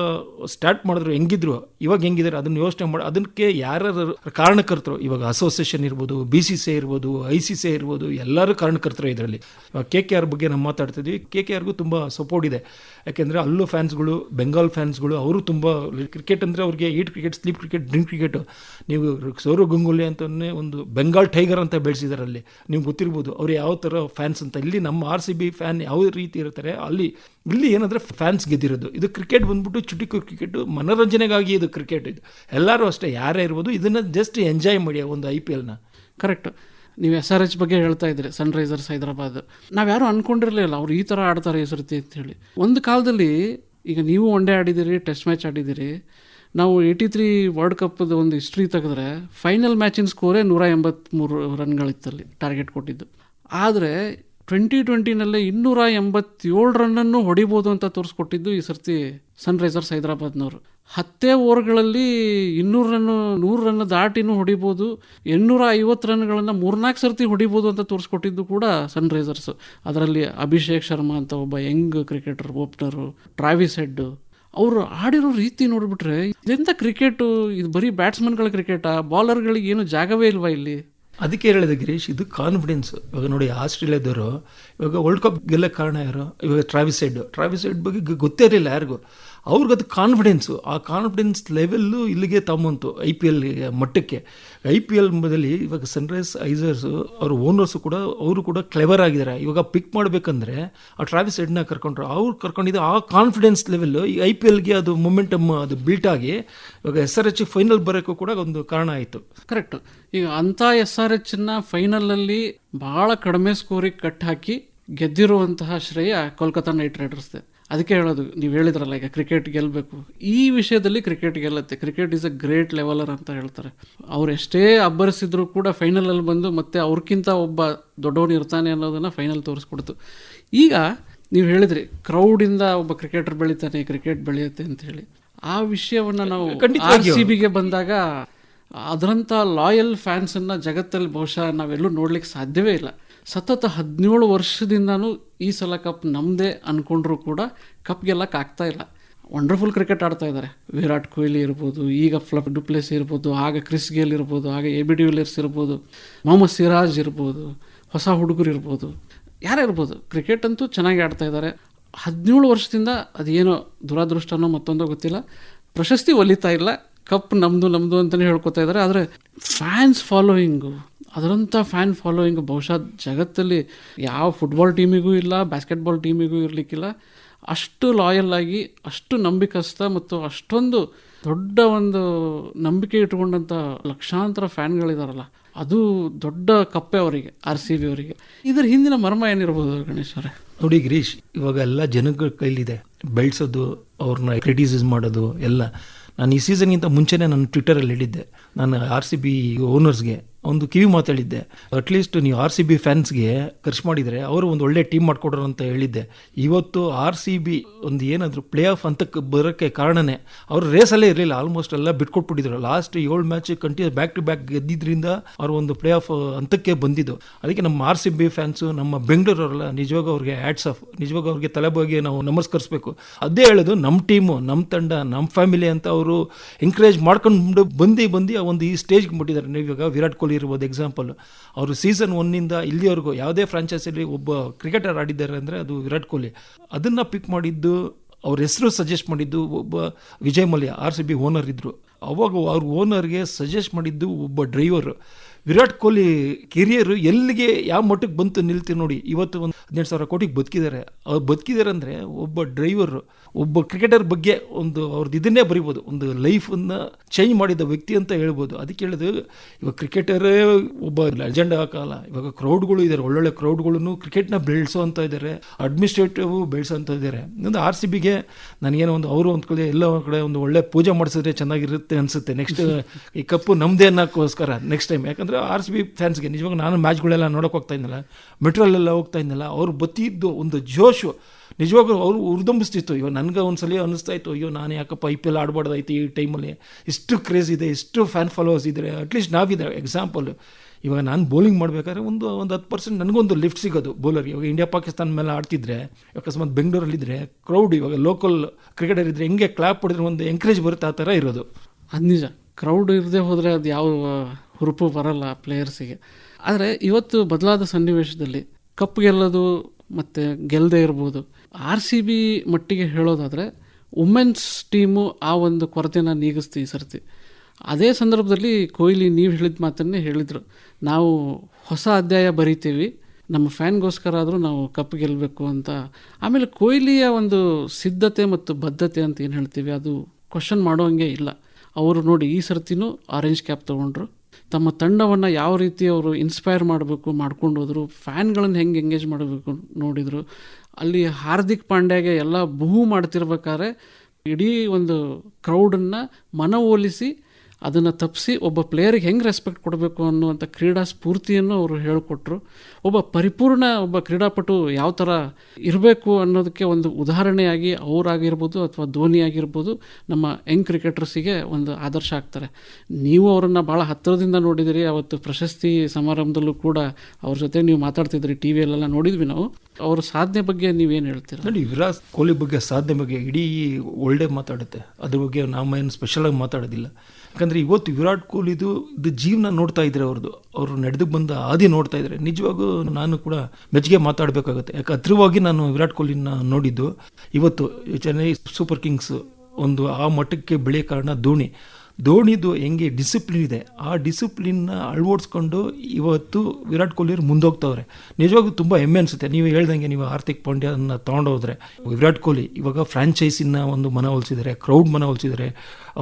ಸ್ಟಾರ್ಟ್ ಮಾಡಿದ್ರು, ಹೆಂಗಿದ್ರು, ಇವಾಗ ಹೆಂಗಿದ್ದಾರೆ ಅದನ್ನು ಯೋಚನೆ ಮಾಡಿ ಅದಕ್ಕೆ ಯಾರು ಕಾರಣಕರ್ತರು, ಇವಾಗ ಅಸೋಸಿಯೇಷನ್ ಇರ್ಬೋದು ಬಿ ಸಿ ಸಿ ಇರ್ಬೋದು ಐ ಸಿ ಸಿ ಇರ್ಬೋದು, ಎಲ್ಲರೂ ಕಾರಣಕರ್ತರು ಇದರಲ್ಲಿ. ಕೆ ಕೆ ಆರ್ ಬಗ್ಗೆ ನಾವು ಮಾತಾಡ್ತಿದ್ವಿ. ಕೆ ಕೆ ಆರ್ಗೂ ತುಂಬ ಸಪೋರ್ಟ್ ಇದೆ. ಯಾಕೆಂದರೆ ಅಲ್ಲೂ ಫ್ಯಾನ್ಸ್ಗಳು, ಬೆಂಗಾಲ್ ಫ್ಯಾನ್ಸ್ಗಳು, ಅವರು ತುಂಬ ಕ್ರಿಕೆಟ್ ಅಂದರೆ ಅವ್ರಿಗೆ eat cricket sleep cricket drink cricket ನೀವು ಸೌರವ್ ಗಂಗೂಲಿ ಅಂತಲೇ ಒಂದು ಬೆಂಗಾಲ್ ಟೈಗರ್ ಅಂತ ಬೆಳೆಸಿದ್ದಾರೆ ಅಲ್ಲಿ. ನಿಮ್ಗೆ ಗೊತ್ತಿರ್ಬೋದು, ಅವ್ರು ಯಾವ ಥರ ಫ್ಯಾನ್ಸ್ ಅಂತ. ಇಲ್ಲಿ ನಮ್ಮ ಆರ್ ಸಿ ಬಿ ಫ್ಯಾನ್ ಯಾವ ರೀತಿ ಇರ್ತಾರೆ, ಅಲ್ಲಿ, ಇಲ್ಲಿ ಏನಂದರೆ ಫ್ಯಾನ್ಸ್ ಗೆದ್ದಿರೋದು. ಇದು ಕ್ರಿಕೆಟ್ ಬಂದ್ಬಿಟ್ಟು ಚುಟಿಕು ಕ್ರಿಕೆಟು ಮನೋರಂಜನೆಗಾಗಿ ಇದು ಕ್ರಿಕೆಟ್ ಇದು. ಎಲ್ಲರೂ ಅಷ್ಟೇ, ಯಾರೇ ಇರ್ಬೋದು, ಇದನ್ನು ಜಸ್ಟ್ ಎಂಜಾಯ್ ಮಾಡಿ ಒಂದು ಐ ಪಿ ಎಲ್ನ ಕರೆಕ್ಟ್ ನೀವು ಎಸ್ ಆರ್ ಎಚ್ ಬಗ್ಗೆ ಹೇಳ್ತಾ ಇದ್ರಿ ಸನ್ರೈಸರ್ಸ್ ಹೈದರಾಬಾದ್. ನಾವ್ಯಾರು ಅನ್ಕೊಂಡಿರಲಿಲ್ಲ, ಅವ್ರು ಈ ಥರ ಆಡ್ತಾರೆ ಈ ಅಂತ ಹೇಳಿ. ಒಂದು ಕಾಲದಲ್ಲಿ ಈಗ ನೀವು ಒನ್ ಡೇ ಆಡಿದ್ದೀರಿ ಟೆಸ್ಟ್ ಮ್ಯಾಚ್ ಆಡಿದ್ದೀರಿ. ನಾವು ಏಯ್ಟಿ ತ್ರೀ ವರ್ಲ್ಡ್ ಕಪ್ದು ಒಂದು ಹಿಸ್ಟ್ರಿ ತೆಗೆದ್ರೆ ಫೈನಲ್ ಮ್ಯಾಚಿನ ಸ್ಕೋರೇ ನೂರ ಎಂಬತ್ತ್ಮೂರು ರನ್ಗಳಿತ್ತಲ್ಲಿ ಟಾರ್ಗೆಟ್ ಕೊಟ್ಟಿದ್ದು. ಆದರೆ ಟ್ವೆಂಟಿ ಟ್ವೆಂಟಿನಲ್ಲೇ ಇನ್ನೂರ ಎಂಬತ್ತೇಳು ರನ್ನನ್ನು ಹೊಡಿಬೋದು ಅಂತ ತೋರಿಸ್ಕೊಟ್ಟಿದ್ದು ಈ ಸರ್ತಿ ಸನ್ ರೈಸರ್ಸ್ ಹೈದರಾಬಾದ್ನವರು. ಹತ್ತೇ ಓವರ್ಗಳಲ್ಲಿ ಇನ್ನೂರು ರನ್ನು ನೂರು ರನ್ ದಾಟಿನೂ ಹೊಡಿಬೋದು, ಎಂಟುನೂರ ಐವತ್ತು ರನ್ಗಳನ್ನು ಮೂರ್ನಾಲ್ಕು ಸರ್ತಿ ಹೊಡಿಬೋದು ಅಂತ ತೋರಿಸ್ಕೊಟ್ಟಿದ್ದು ಕೂಡ ಸನ್ ರೈಸರ್ಸ್ ಅದರಲ್ಲಿ ಅಭಿಷೇಕ್ ಶರ್ಮಾ ಅಂತ ಒಬ್ಬ young cricketer, opener, Travis Head, ಅವರು ಆಡಿರೋ ರೀತಿ ನೋಡಿಬಿಟ್ರೆ ಇದೆಂಥ ಕ್ರಿಕೆಟು? ಇದು ಬರೀ ಬ್ಯಾಟ್ಸ್ಮನ್ಗಳ ಕ್ರಿಕೆಟಾ? ಬಾಲರ್ಗಳಿಗೆ ಏನು ಜಾಗವೇ ಇಲ್ವಾ ಇಲ್ಲಿ? ಅದಕ್ಕೆ ಹೇಳಿದೆ ಗಿರೀಶ್, ಇದು ಕಾನ್ಫಿಡೆನ್ಸ್ ಇವಾಗ ನೋಡಿ, ಆಸ್ಟ್ರೇಲಿಯಾದವರು, ಇವಾಗ ವರ್ಲ್ಡ್ ಕಪ್ ಗೆಲ್ಲಕ್ಕೆ ಕಾರಣ ಯಾರು? ಇವಾಗ ಟ್ರಾವಿಸ್ ಸೈಡ್ ಟ್ರಾವಿಸ್ ಸೈಡ್ ಬಗ್ಗೆ ಗೊತ್ತೇ ಇರಲಿಲ್ಲ ಯಾರಿಗೂ. ಅವ್ರಿಗೆ ಅದು ಕಾನ್ಫಿಡೆನ್ಸು ಆ ಕಾನ್ಫಿಡೆನ್ಸ್ ಲೆವೆಲ್ಲು ಇಲ್ಲಿಗೆ ತಮ್ಮಂತು ಐ ಪಿ ಎಲ್ ಮಟ್ಟಕ್ಕೆ. ಐ ಪಿ ಎಲ್ ಬದಲಿ ಇವಾಗ ಸನ್ರೈಸ್ ಐಸರ್ಸು ಅವ್ರ ಓನರ್ಸು ಕೂಡ, ಅವರು ಕೂಡ ಕ್ಲೆವರ್ ಆಗಿದ್ದಾರೆ. ಇವಾಗ ಪಿಕ್ ಮಾಡಬೇಕಂದ್ರೆ ಆ ಟ್ರಾವಿಸ್ ಹೆಡ್ನ ಕರ್ಕೊಂಡ್ರು, ಅವ್ರು ಕರ್ಕೊಂಡಿದ್ದು ಆ ಕಾನ್ಫಿಡೆನ್ಸ್ ಲೆವೆಲ್ಲು ಈ ಐ ಪಿ ಎಲ್ಗೆ ಅದು ಮೊಮೆಂಟಮ್ ಅದು ಬಿಲ್ಟ್ ಆಗಿ ಇವಾಗ ಎಸ್ ಆರ್ ಎಚ್ ಫೈನಲ್ ಬರೋಕ್ಕೂ ಕೂಡ ಒಂದು ಕಾರಣ ಆಯಿತು. ಕರೆಕ್ಟ್ ಈಗ ಅಂಥ ಎಸ್ ಆರ್ ಎಚ್ನ ಫೈನಲಲ್ಲಿ ಭಾಳ ಕಡಿಮೆ ಸ್ಕೋರಿಗೆ ಕಟ್ ಹಾಕಿ ಗೆದ್ದಿರುವಂತಹ ಶ್ರೇಯ ಕೋಲ್ಕತ್ತಾ ನೈಟ್ ರೈಡರ್ಸ್ದೆ. ಅದಕ್ಕೆ ಹೇಳೋದು ನೀವು ಹೇಳಿದ್ರಲ್ಲ ಈಗ ಕ್ರಿಕೆಟ್ ಗೆಲ್ಲಬೇಕು ಈ ವಿಷಯದಲ್ಲಿ cricket ಗೆಲ್ಲತ್ತೆ. Cricket is a great leveller ಅಂತ ಹೇಳ್ತಾರೆ. ಅವ್ರು ಎಷ್ಟೇ ಅಬ್ಬರಿಸಿದ್ರು ಕೂಡ ಫೈನಲಲ್ಲಿ ಬಂದು ಮತ್ತೆ ಅವ್ರಿಗಿಂತ ಒಬ್ಬ ದೊಡ್ಡವನು ಇರ್ತಾನೆ ಅನ್ನೋದನ್ನು ಫೈನಲ್ ತೋರಿಸ್ಕೊಡ್ತು. ಈಗ ನೀವು ಹೇಳಿದ್ರಿ ಕ್ರೌಡಿಂದ ಒಬ್ಬ ಕ್ರಿಕೆಟರ್ ಬೆಳಿತಾನೆ ಕ್ರಿಕೆಟ್ ಬೆಳೆಯುತ್ತೆ ಅಂತ ಹೇಳಿ. ಆ ವಿಷಯವನ್ನು ನಾವು ಆರ್. ಸಿ ಬಿಗೆ ಬಂದಾಗ ಅದರಂಥ ಲಾಯಲ್ ಫ್ಯಾನ್ಸನ್ನು ಜಗತ್ತಲ್ಲಿ ಬಹುಶಃ ನಾವೆಲ್ಲೂ ನೋಡ್ಲಿಕ್ಕೆ ಸಾಧ್ಯವೇ ಇಲ್ಲ. ಸತತ ಹದಿನೇಳು ವರ್ಷದಿಂದನೂ ಈ ಸಲ ಕಪ್ ನಮ್ಮದೇ ಅಂದ್ಕೊಂಡ್ರೂ ಕೂಡ ಕಪ್ ಗೆಲ್ಲಕ್ಕೆ ಆಗ್ತಾ ಇಲ್ಲ. ವಂಡರ್ಫುಲ್ ಕ್ರಿಕೆಟ್ ಆಡ್ತಾ ಇದ್ದಾರೆ ವಿರಾಟ್ ಕೊಹ್ಲಿ ಇರ್ಬೋದು, ಈಗ ಫ್ಲಪ್ ಡುಪ್ಲೆಸ್ ಇರ್ಬೋದು, ಆಗ ಕ್ರಿಸ್ ಗೇಲ್ ಇರ್ಬೋದು, ಆಗ ಎ ಬಿ ಡಿವಿಲಿಯರ್ಸ್ ಇರ್ಬೋದು, ಮೊಹಮ್ಮದ್ ಸಿರಾಜ್ ಇರ್ಬೋದು, ಹೊಸ ಹುಡುಗರು ಇರ್ಬೋದು, ಯಾರೇ ಇರ್ಬೋದು ಕ್ರಿಕೆಟ್ ಅಂತೂ ಚೆನ್ನಾಗಿ ಆಡ್ತಾ ಇದ್ದಾರೆ ಹದಿನೇಳು ವರ್ಷದಿಂದ ಅದೇನೋ ದುರಾದೃಷ್ಟನೋ ಮತ್ತೊಂದೋ ಗೊತ್ತಿಲ್ಲ. ಪ್ರಶಸ್ತಿ ಒಲಿತಾ ಇಲ್ಲ. ಕಪ್ ನಮ್ಮದು ನಮ್ಮದು ಅಂತಲೇ ಹೇಳ್ಕೊತಾ ಇದ್ದಾರೆ. ಆದರೆ ಫ್ಯಾನ್ಸ್ ಫಾಲೋಯಿಂಗು ಅದರಂಥ ಫ್ಯಾನ್ ಫಾಲೋಯಿಂಗ್ ಬಹುಶಃ ಜಗತ್ತಲ್ಲಿ ಯಾವ ಫುಟ್ಬಾಲ್ ಟೀಮಿಗೂ ಇಲ್ಲ ಬ್ಯಾಸ್ಕೆಟ್ಬಾಲ್ ಟೀಮಿಗೂ ಇರಲಿಕ್ಕಿಲ್ಲ. ಅಷ್ಟು ಲಾಯಲ್ ಆಗಿ, ಅಷ್ಟು ನಂಬಿಕಸ್ತ ಮತ್ತು ಅಷ್ಟೊಂದು ದೊಡ್ಡ ಒಂದು ನಂಬಿಕೆ ಇಟ್ಕೊಂಡಂಥ ಲಕ್ಷಾಂತರ ಫ್ಯಾನ್ಗಳಿದಾರಲ್ಲ, ಅದು ದೊಡ್ಡ ಕಪ್ಪೆ ಅವರಿಗೆ, ಆರ್ ಸಿ ಬಿ ಅವರಿಗೆ. ಇದರ ಹಿಂದಿನ ಮರ್ಮ ಏನಿರ್ಬೋದು ಗಣೇಶ್ ಅವರೇ? ನೋಡಿ ಗಿರೀಶ್, ಇವಾಗ ಎಲ್ಲ ಜನಗಳ ಕೈಲಿದೆ. ಬೆಳೆಸೋದು, ಅವ್ರನ್ನ ಕ್ರಿಟಿಸೈಸ್ ಮಾಡೋದು, ಎಲ್ಲ. ನಾನು ಈ ಸೀಸನ್ಗಿಂತ ಮುಂಚೆನೇ ನಾನು ಟ್ವಿಟ್ಟರಲ್ಲಿ ಹೇಳಿದ್ದೆ. ನಾನು ಆರ್ ಸಿ ಬಿ ಓನರ್ಸ್ಗೆ ಒಂದು ಕಿವಿ ಮಾತಾಡಿದ್ದೆ. ಅಟ್ಲೀಸ್ಟ್ ನೀವು ಆರ್ ಸಿ ಬಿ ಫ್ಯಾನ್ಸ್ಗೆ ಖರ್ಚು ಮಾಡಿದರೆ ಅವರು ಒಂದು ಒಳ್ಳೆ ಟೀಮ್ ಮಾಡಿಕೊಡೋರು ಅಂತ ಹೇಳಿದ್ದೆ. ಇವತ್ತು ಆರ್ ಸಿ ಬಿ ಒಂದು ಏನಾದರೂ ಪ್ಲೇ ಆಫ್ ಹಂತಕ್ಕೆ ಬರೋಕ್ಕೆ ಕಾರಣನೇ ಅವರು ರೇಸಲ್ಲೇ ಇರಲಿಲ್ಲ. ಆಲ್ಮೋಸ್ಟ್ ಎಲ್ಲ ಬಿಟ್ಕೊಟ್ಬಿಟ್ಟಿದ್ರು. ಲಾಸ್ಟ್ ಏಳು match continue back to back ಗೆದ್ದಿದ್ರಿಂದ ಅವರು ಒಂದು ಪ್ಲೇ ಆಫ್ ಹಂತಕ್ಕೆ ಬಂದಿದ್ದು. ಅದಕ್ಕೆ ನಮ್ಮ ಆರ್ ಸಿ ಬಿ ಫ್ಯಾನ್ಸು ನಮ್ಮ ಬೆಂಗಳೂರವರೆಲ್ಲ ನಿಜವಾಗ ಅವ್ರಿಗೆ ಆ್ಯಡ್ಸ್ ಆಫ್ ನಿಜವಾಗ ಅವ್ರಿಗೆ ತಲೆಬಾಗಿ ನಾವು ನಮಸ್ಕರಿಸಬೇಕು. ಅದೇ ಹೇಳೋದು ನಮ್ಮ ಟೀಮು ನಮ್ಮ ತಂಡ, ನಮ್ಮ ಫ್ಯಾಮಿಲಿ ಅಂತ ಅವರು ಎಂಕರೇಜ್ ಮಾಡ್ಕೊಂಡು ಬಂದು ಬಂದು ಒಂದು ಈ ಸ್ಟೇಜ್ಗೆ ಮುಟ್ಟಿದ್ದಾರೆ. ಇವಾಗ ವಿರಾಟ್ ಕೊಹ್ಲಿ ಇರ್ಬೋದು ಎಕ್ಸಾಂಪಲ್ ಅವರು ಸೀಸನ್ ಒನ್ನಿಂದ ಇಲ್ಲಿವರೆಗೂ ಯಾವುದೇ ಫ್ರಾಂಚೈಸಿಲಿ ಒಬ್ಬ ಕ್ರಿಕೆಟರ್ ಆಡಿದ್ದಾರೆ ಅಂದರೆ ಅದು ವಿರಾಟ್ ಕೊಹ್ಲಿ. ಅದನ್ನು ಪಿಕ್ ಮಾಡಿದ್ದು, ಅವ್ರ ಹೆಸರು ಸಜೆಸ್ಟ್ ಮಾಡಿದ್ದು ಒಬ್ಬ Vijay Mallya R C B owner ಇದ್ದರು ಅವಾಗ ಅವ್ರ ಓನರ್ಗೆ ಸಜೆಸ್ಟ್ ಮಾಡಿದ್ದು ಒಬ್ಬ ಡ್ರೈವರ್ ವಿರಾಟ್ ಕೊಹ್ಲಿ ಕೆರಿಯರ್ ಎಲ್ಲಿಗೆ, ಯಾವ ಮಟ್ಟಕ್ಕೆ ಬಂತು ನಿಲ್ತೀವಿ ನೋಡಿ, ಇವತ್ತು ಒಂದು ಹದಿನೆಂಟು ಸಾವಿರ ಕೋಟಿಗೆ ಬದುಕಿದ್ದಾರೆ. ಅವ್ರು ಬದುಕಿದ್ದಾರೆ ಅಂದರೆ ಒಬ್ಬ ಡ್ರೈವರ್ ಒಬ್ಬ ಕ್ರಿಕೆಟರ್ ಬಗ್ಗೆ ಒಂದು ಅವ್ರದ್ದು ಇದನ್ನೇ ಬರಿಬೋದು. ಒಂದು ಲೈಫನ್ನು ಚೇಂಜ್ ಮಾಡಿದ ವ್ಯಕ್ತಿ ಅಂತ ಹೇಳ್ಬೋದು. ಅದಕ್ಕೆ ಹೇಳಿದ್ರು ಇವಾಗ ಕ್ರಿಕೆಟರೇ ಒಬ್ಬ ಲೆಜೆಂಡ್ ಕಾಲ ಇವಾಗ ಕ್ರೌಡ್ಗಳು ಇದ್ದಾರೆ ಒಳ್ಳೊಳ್ಳೆ ಕ್ರೌಡ್ಗಳನ್ನು ಕ್ರಿಕೆಟ್ನ ಬೆಳೆಸೋ ಅಂತ ಇದ್ದಾರೆ ಅಡ್ಮಿನಿಸ್ಟ್ರೇಟಿವ್ ಬೆಳೆಸೋ ಅಂತ ಇದ್ದಾರೆ ಒಂದು ಆರ್ ಸಿ ಬಿಗೆ ನನಗೇನೋ ಒಂದು, ಅವರು ಒಂದು ಕಡೆ, ಎಲ್ಲ ಕಡೆ ಒಂದು ಒಳ್ಳೆ ಪೂಜೆ ಮಾಡಿಸಿದ್ರೆ ಚೆನ್ನಾಗಿರುತ್ತೆ. ಅನಿಸುತ್ತೆ. ನೆಕ್ಸ್ಟ್ ಈ ಕಪ್ಪು ನಮ್ಮದೇ ಅನ್ನೋಕ್ಕೋಸ್ಕರ ನೆಕ್ಸ್ಟ್ ಟೈಮ್ ಯಾಕಂದರೆ ಆರ್ ಸಿ ಬಿ ಫ್ಯಾನ್ಸ್ಗೆ ನಿಜವಾಗ ನಾನು ಮ್ಯಾಚ್ಗಳೆಲ್ಲ ನೋಡೋಕೆ ಹೋಗ್ತಾ ಇದ್ದಲ್ಲ ಮೆಟ್ರಲ್ಲೆಲ್ಲ ಹೋಗ್ತಾ ಇದ್ದಲ್ಲ ಅವ್ರು ಬತ್ತಿದ್ದು ಒಂದು ಜೋಶು. ನಿಜವಾಗ್ಲೂ ಅವರು ಉರ್ದಂಬಿಸ್ತಿತ್ತು. ಇವಾಗ ನನಗೆ ಒಂದ್ಸಲ ಅನ್ನಿಸ್ತಾ ಇತ್ತು. ಅಯ್ಯೋ, ನಾನು ಯಾಕಪ್ಪ ಐ ಪಿ ಎಲ್ ಆಡ್ಬಾರ್ದಾಯ್ತು ಈ ಟೈಮಲ್ಲಿ ಇಷ್ಟು ಕ್ರೇಜ್ ಇದೆ, ಇಷ್ಟು ಫ್ಯಾನ್ ಫಾಲೋವರ್ಸ್ ಇದ್ದಾರೆ ಅಟ್ಲೀಸ್ಟ್ ನಾವಿದೆ. ಎಕ್ಸಾಂಪಲ್ ಇವಾಗ ನಾನು ಬೌಲಿಂಗ್ ಮಾಡಬೇಕಾದ್ರೆ ಒಂದು ಒಂದು ಹತ್ತು ಪರ್ಸೆಂಟ್ ನನಗೊಂದು ಲಿಫ್ಟ್ ಸಿಗೋದು ಬೌಲರ್ ಇವಾಗ ಇಂಡಿಯಾ ಪಾಕಿಸ್ತಾನ ಮೇಲೆ ಆಡ್ತಿದ್ರೆ, ಅಕಸ್ಮಾತ್ ಬೆಂಗಳೂರಲ್ಲಿದ್ದರೆ ಕ್ರೌಡ್ ಇವಾಗ ಲೋಕಲ್ ಕ್ರಿಕೆಟರ್ ಇದ್ದರೆ ಹೆಂಗೆ ಕ್ಲಾಪ್ ಹೊಡೆದ್ರೆ ಒಂದು ಎಂಕರೇಜ್ ಬರುತ್ತೆ ಆ ಥರ ಇರೋದು. ಅದು ನಿಜ. ಕ್ರೌಡ್ ಇರದೆ ಹೋದರೆ ಅದು ಯಾವ ಹುರುಪು ಬರಲ್ಲ ಪ್ಲೇಯರ್ಸಿಗೆ ಆದರೆ ಇವತ್ತು ಬದಲಾದ ಸನ್ನಿವೇಶದಲ್ಲಿ ಕಪ್ ಗೆಲ್ಲೋದು ಮತ್ತು ಗೆಲ್ಲದೆ ಇರ್ಬೋದು. ಆರ್ ಸಿ ಬಿ ಮಟ್ಟಿಗೆ ಹೇಳೋದಾದರೆ ವುಮೆನ್ಸ್ ಟೀಮು ಆ ಒಂದು ಕೊರತೆನ ನೀಗಿಸ್ತು ಈ ಸರ್ತಿ. ಅದೇ ಸಂದರ್ಭದಲ್ಲಿ ಕೊಹ್ಲಿ ನೀವು ಹೇಳಿದ ಮಾತನ್ನೇ ಹೇಳಿದರು. ನಾವು ಹೊಸ ಅಧ್ಯಾಯ ಬರಿತೀವಿ. ನಮ್ಮ ಫ್ಯಾನ್ಗೋಸ್ಕರ ಆದರೂ ನಾವು ಕಪ್ ಗೆಲ್ಲಬೇಕು ಅಂತ. ಆಮೇಲೆ ಕೊಹ್ಲಿಯ ಒಂದು ಸಿದ್ಧತೆ ಮತ್ತು ಬದ್ಧತೆ ಅಂತ ಏನು ಹೇಳ್ತೀವಿ? ಅದು ಕ್ವಶನ್ ಮಾಡೋಂಗೆ ಇಲ್ಲ. ಅವರು ನೋಡಿ ಈ ಸರ್ತಿನೂ ಆರೆಂಜ್ ಕ್ಯಾಪ್ ತೊಗೊಂಡ್ರು. ತಮ್ಮ ತಂಡವನ್ನು ಯಾವ ರೀತಿ ಅವರು ಇನ್ಸ್ಪೈರ್ ಮಾಡಬೇಕು, ಮಾಡ್ಕೊಂಡು ಹೋದರು, ಫ್ಯಾನ್ಗಳನ್ನು ಹೆಂಗೆ ಎಂಗೇಜ್ ಮಾಡಬೇಕು ನೋಡಿದರು. ಅಲ್ಲಿ ಹಾರ್ದಿಕ್ ಪಾಂಡ್ಯಾಗೆ ಎಲ್ಲ ಬಹು ಮಾಡ್ತಿರ್ಬೇಕಾದ್ರೆ ಇಡೀ ಒಂದು ಕ್ರೌಡನ್ನು ಮನವೊಲಿಸಿ ಅದನ್ನು ತಪ್ಪಿಸಿ ಒಬ್ಬ ಪ್ಲೇಯರ್ಗೆ ಹೆಂಗೆ ರೆಸ್ಪೆಕ್ಟ್ ಕೊಡಬೇಕು ಅನ್ನುವಂಥ ಕ್ರೀಡಾ ಸ್ಫೂರ್ತಿಯನ್ನು ಅವರು ಹೇಳಿಕೊಟ್ರು. ಒಬ್ಬ ಪರಿಪೂರ್ಣ ಒಬ್ಬ ಕ್ರೀಡಾಪಟು ಯಾವ ಥರ ಇರಬೇಕು ಅನ್ನೋದಕ್ಕೆ ಒಂದು ಉದಾಹರಣೆಯಾಗಿ ಅವರಾಗಿರ್ಬೋದು ಅಥವಾ ಧೋನಿ ಆಗಿರ್ಬೋದು ನಮ್ಮ ಯಂಗ್ ಕ್ರಿಕೆಟರ್ಸಿಗೆ ಒಂದು ಆದರ್ಶ ಆಗ್ತಾರೆ. ನೀವು ಅವರನ್ನು ಭಾಳ ಹತ್ತಿರದಿಂದ ನೋಡಿದಿರಿ, ಅವತ್ತು ಪ್ರಶಸ್ತಿ ಸಮಾರಂಭದಲ್ಲೂ ಕೂಡ ಅವ್ರ ಜೊತೆ ನೀವು ಮಾತಾಡ್ತಿದ್ರಿ ಟಿ ವಿಯಲ್ಲೆಲ್ಲ ನೋಡಿದ್ವಿ ನಾವು. ಅವ್ರ ಸಾಧನೆ ಬಗ್ಗೆ ನೀವೇನು ಹೇಳ್ತೀರಾ? ನೋಡಿ, ವಿರಾಟ್ ಕೊಹ್ಲಿ ಬಗ್ಗೆ ಸಾಧನೆ ಬಗ್ಗೆ ಇಡೀ ಒಳ್ಳೆ ಮಾತಾಡುತ್ತೆ. ಅದ್ರ ಬಗ್ಗೆ ನಾವೇನು ಸ್ಪೆಷಲಾಗಿ ಮಾತಾಡೋದಿಲ್ಲ. ಯಾಕಂದರೆ ಇವತ್ತು ವಿರಾಟ್ ಕೊಹ್ಲಿದು ಇದು ಜೀವನ ನೋಡ್ತಾ ಇದ್ರೆ ಅವ್ರದ್ದು ಅವರು ನಡೆದು ಬಂದ ಹಾದಿ ನೋಡ್ತಾ ಇದ್ರೆ. ನಿಜವಾಗೂ ನಾನು ಕೂಡ ಮೆಚ್ಚುಗೆ ಮಾತಾಡಬೇಕಾಗುತ್ತೆ. ಯಾಕೆ ಹತ್ರವಾಗಿ ನಾನು ವಿರಾಟ್ ಕೊಹ್ಲಿನ ನೋಡಿದ್ದು, ಇವತ್ತು ಚೆನ್ನೈ ಸೂಪರ್ ಕಿಂಗ್ಸ್ ಒಂದು ಆ ಮಟ್ಟಕ್ಕೆ ಬೆಳೆಯ ಕಾರಣ ಧೋನಿ. ಧೋನಿದು ಹೆಂಗೆ ಡಿಸಿಪ್ಲಿನ್ ಇದೆ, ಆ ಡಿಸಿಪ್ಲಿನ್ನ ಅಳವಡಿಸ್ಕೊಂಡು ಇವತ್ತು ವಿರಾಟ್ ಕೊಹ್ಲಿ ಅವ್ರು ಮುಂದೋಗ್ತವ್ರೆ. ನಿಜವಾಗ್ಲೂ ತುಂಬ ಹೆಮ್ಮೆ ಅನಿಸುತ್ತೆ. ನೀವು ಹೇಳ್ದಂಗೆ ನೀವು ಹಾರ್ದಿಕ್ ಪಾಂಡ್ಯನ ತೊಗೊಂಡೋದ್ರೆ, ವಿರಾಟ್ ಕೊಹ್ಲಿ ಇವಾಗ ಫ್ರಾಂಚೈಸಿನ ಒಂದು ಮನ ಹೊಲಿಸಿದರೆ ಕ್ರೌಡ್ ಮನ ಮನವೊಲಿಸಿದ್ದಾರೆ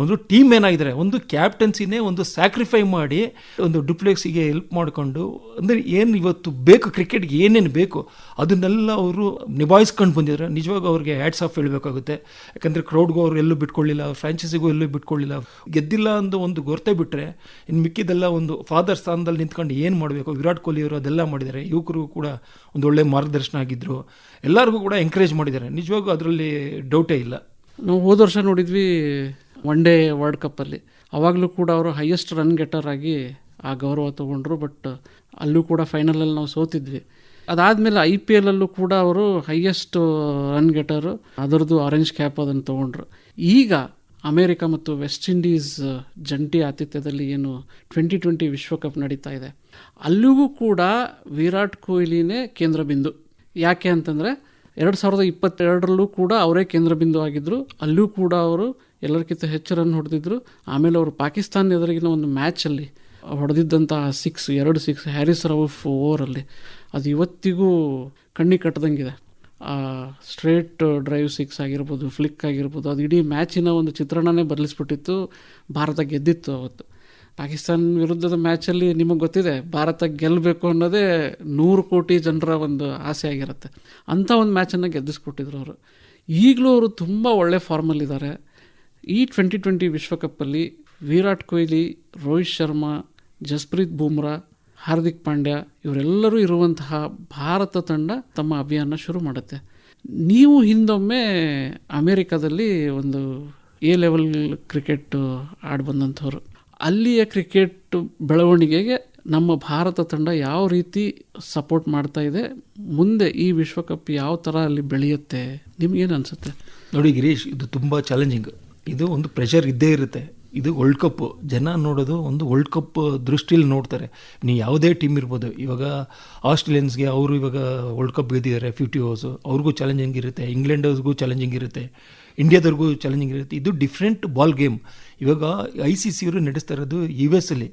ಒಂದು ಟೀಮ್ ಏನಾಗಿದ್ದಾರೆ ಒಂದು ಕ್ಯಾಪ್ಟನ್ಸಿನೇ ಒಂದು ಸ್ಯಾಕ್ರಿಫೈ ಮಾಡಿ ಒಂದು ಡುಪ್ಲೆಕ್ಸಿಗೆ ಹೆಲ್ಪ್ ಮಾಡಿಕೊಂಡು, ಅಂದರೆ ಏನು ಇವತ್ತು ಬೇಕು ಕ್ರಿಕೆಟ್ಗೆ ಏನೇನು ಬೇಕು, ಅದನ್ನೆಲ್ಲ ಅವರು ನಿಭಾಯಿಸ್ಕೊಂಡು ಬಂದಿದ್ದಾರೆ ನಿಜವಾಗ ಅವ್ರಿಗೆ ಹ್ಯಾಟ್ಸ್ ಆಫ್ ಹೇಳಬೇಕಾಗುತ್ತೆ. ಯಾಕಂದರೆ ಕ್ರೌಡ್ಗೂ ಅವರು ಎಲ್ಲೂ ಬಿಟ್ಕೊಳ್ಳಿಲ್ಲ ಫ್ರಾಂಚೈಸಿಗೂ ಎಲ್ಲೂ ಬಿಟ್ಕೊಳ್ಳಿಲ್ಲ. ಗೆದ್ದಿಲ್ಲ ಅಂತ ಒಂದು ಗೊರತೆ ಬಿಟ್ಟರೆ ಇನ್ನು ಮಿಕ್ಕಿದೆಲ್ಲ ಒಂದು ಫಾದರ್ ಸ್ಥಾನದಲ್ಲಿ ನಿಂತ್ಕೊಂಡು ಏನು ಮಾಡಬೇಕು? ವಿರಾಟ್ ಕೊಹ್ಲಿ ಅವರು ಅದೆಲ್ಲ ಮಾಡಿದ್ದಾರೆ. ಯುವಕರಿಗೂ ಕೂಡ ಒಂದು ಒಳ್ಳೆಯ ಮಾರ್ಗದರ್ಶನ ಆಗಿದ್ದರು ಎಲ್ಲರಿಗೂ ಕೂಡ ಎಂಕರೇಜ್ ಮಾಡಿದ್ದಾರೆ. ನಿಜವಾಗೂ ಅದರಲ್ಲಿ ಡೌಟೇ ಇಲ್ಲ. ನಾವು ಹೋದ ವರ್ಷ ನೋಡಿದ್ವಿ ಒನ್ ಡೇ ವರ್ಲ್ಡ್ ಕಪ್ಪಲ್ಲಿ ಅವಾಗಲೂ ಕೂಡ ಅವರು ಹೈಯೆಸ್ಟ್ ರನ್ ಗೆಟರ್ ಆಗಿ ಆ ಗೌರವ ತೊಗೊಂಡ್ರು ಬಟ್ ಅಲ್ಲೂ ಕೂಡ ಫೈನಲಲ್ಲಿ ನಾವು ಸೋತಿದ್ವಿ. ಅದಾದಮೇಲೆ ಐ ಪಿ ಎಲ್ಲಲ್ಲೂ ಕೂಡ ಅವರು ಹೈಯೆಸ್ಟ್ ರನ್ ಗೆಟರು ಅದರದ್ದು ಆರೆಂಜ್ ಕ್ಯಾಪ್ ಅದನ್ನು ತೊಗೊಂಡ್ರು. ಈಗ ಅಮೇರಿಕ ಮತ್ತು ವೆಸ್ಟ್ ಇಂಡೀಸ್ ಜಂಟಿ ಆತಿಥ್ಯದಲ್ಲಿ ಏನು ಟ್ವೆಂಟಿ ಟ್ವೆಂಟಿ ವಿಶ್ವಕಪ್ ನಡೀತಾ ಇದೆ. ಅಲ್ಲಿಗೂ ಕೂಡ ವಿರಾಟ್ ಕೊಹ್ಲಿನೇ ಕೇಂದ್ರ ಬಿಂದು. ಯಾಕೆ ಅಂತಂದರೆ ಎರಡು ಸಾವಿರದ ಇಪ್ಪತ್ತೆರಡರಲ್ಲೂ ಕೂಡ ಅವರೇ ಕೇಂದ್ರ ಬಿಂದು ಆಗಿದ್ದರು ಅಲ್ಲೂ ಕೂಡ ಅವರು ಎಲ್ಲರಿಗಿಂತ ಹೆಚ್ಚು ರನ್ ಹೊಡೆದಿದ್ರು. ಆಮೇಲೆ ಅವರು ಪಾಕಿಸ್ತಾನ ಎದುರಿಗಿನ ಒಂದು ಮ್ಯಾಚಲ್ಲಿ ಹೊಡೆದಿದ್ದಂಥ ಸಿಕ್ಸ್ ಎರಡು ಸಿಕ್ಸ್ ಹ್ಯಾರಿಸ್ ರೌಫ್ ಓವರಲ್ಲಿ ಅದು ಇವತ್ತಿಗೂ ಕಣ್ಣಿ ಕಟ್ಟದಂಗಿದೆ. ಸ್ಟ್ರೇಟ್ ಡ್ರೈವ್ ಸಿಕ್ಸ್ ಆಗಿರ್ಬೋದು ಫ್ಲಿಕ್ ಆಗಿರ್ಬೋದು, ಅದು ಇಡೀ ಮ್ಯಾಚಿನ ಒಂದು ಚಿತ್ರಣನೇ ಬದಲಿಸ್ಬಿಟ್ಟಿತ್ತು ಭಾರತ ಗೆದ್ದಿತ್ತು ಅವತ್ತು. ಪಾಕಿಸ್ತಾನ ವಿರುದ್ಧದ ಮ್ಯಾಚಲ್ಲಿ ನಿಮಗೆ ಗೊತ್ತಿದೆ, ಭಾರತ ಗೆಲ್ಲಬೇಕು ಅನ್ನೋದೇ ನೂರು ಕೋಟಿ ಜನರ ಒಂದು ಆಸೆ ಆಗಿರುತ್ತೆ. ಅಂಥ ಒಂದು ಮ್ಯಾಚನ್ನು ಗೆದ್ದಿಸ್ಕೊಟ್ಟಿದ್ರು ಅವರು. ಈಗಲೂ ಅವರು ತುಂಬ ಒಳ್ಳೆ ಫಾರ್ಮಲ್ಲಿದ್ದಾರೆ ಈ ಟ್ವೆಂಟಿ ಟ್ವೆಂಟಿ ವಿಶ್ವಕಪ್ಪಲ್ಲಿ ವಿರಾಟ್ ಕೊಹ್ಲಿ, ರೋಹಿತ್ ಶರ್ಮಾ, ಜಸ್ಪ್ರೀತ್ ಬೂಮ್ರಾ ಹಾರ್ದಿಕ್ ಪಾಂಡ್ಯ ಇವರೆಲ್ಲರೂ ಇರುವಂತಹ ಭಾರತ ತಂಡ ತಮ್ಮ ಅಭಿಯಾನ ಶುರು ಮಾಡುತ್ತೆ. ನೀವು ಹಿಂದೊಮ್ಮೆ ಅಮೇರಿಕಾದಲ್ಲಿ ಒಂದು ಎ ಲೆವೆಲ್ ಕ್ರಿಕೆಟ್ ಆಡಿ ಬಂದಂಥವ್ರು. ಅಲ್ಲಿಯ ಕ್ರಿಕೆಟ್ ಬೆಳವಣಿಗೆಗೆ ನಮ್ಮ ಭಾರತ ತಂಡ ಯಾವ ರೀತಿ ಸಪೋರ್ಟ್ ಮಾಡ್ತಾ ಇದೆ, ಮುಂದೆ ಈ ವಿಶ್ವಕಪ್ ಯಾವ ಥರ ಅಲ್ಲಿ ಬೆಳೆಯುತ್ತೆ, ನಿಮ್ಗೇನು ಅನಿಸುತ್ತೆ? ನೋಡಿ ಗಿರೀಶ್, ಇದು ತುಂಬ ಚಾಲೆಂಜಿಂಗ್ ಇದು ಒಂದು ಪ್ರೆಷರ್ ಇದ್ದೇ ಇರುತ್ತೆ. ಇದು ವರ್ಲ್ಡ್ ಕಪ್ ಜನ ನೋಡೋದು ಒಂದು ವರ್ಲ್ಡ್ ಕಪ್ ದೃಷ್ಟಿಯಲ್ಲಿ ನೋಡ್ತಾರೆ. ನೀವು ಯಾವುದೇ ಟೀಮ್ ಇರ್ಬೋದು. ಇವಾಗ ಆಸ್ಟ್ರೇಲಿಯನ್ಸ್ಗೆ ಅವರು ಇವಾಗ ವರ್ಲ್ಡ್ ಕಪ್ ಗೆದ್ದಿದ್ದಾರೆ ಫಿಫ್ಟಿ ಓವರ್ಸು ಅವ್ರಿಗೂ ಚಾಲೆಂಜಿಂಗ್ ಇರುತ್ತೆ ಇಂಗ್ಲೆಂಡವ್ರಿಗೂ ಚಾಲೆಂಜಿಂಗ್ ಇರುತ್ತೆ ಇಂಡಿಯಾದವ್ರಿಗೂ ಚಾಲೆಂಜಿಂಗ್ ಇರುತ್ತೆ ಇದು ಡಿಫ್ರೆಂಟ್ ಬಾಲ್ ಗೇಮ್ ಇವಾಗ ಐ ಸಿ ಸಿ ಅವರು ನಡೆಸ್ತಾ ಇರೋದು ಯು ಎಸ್ ಅಲ್ಲಿ.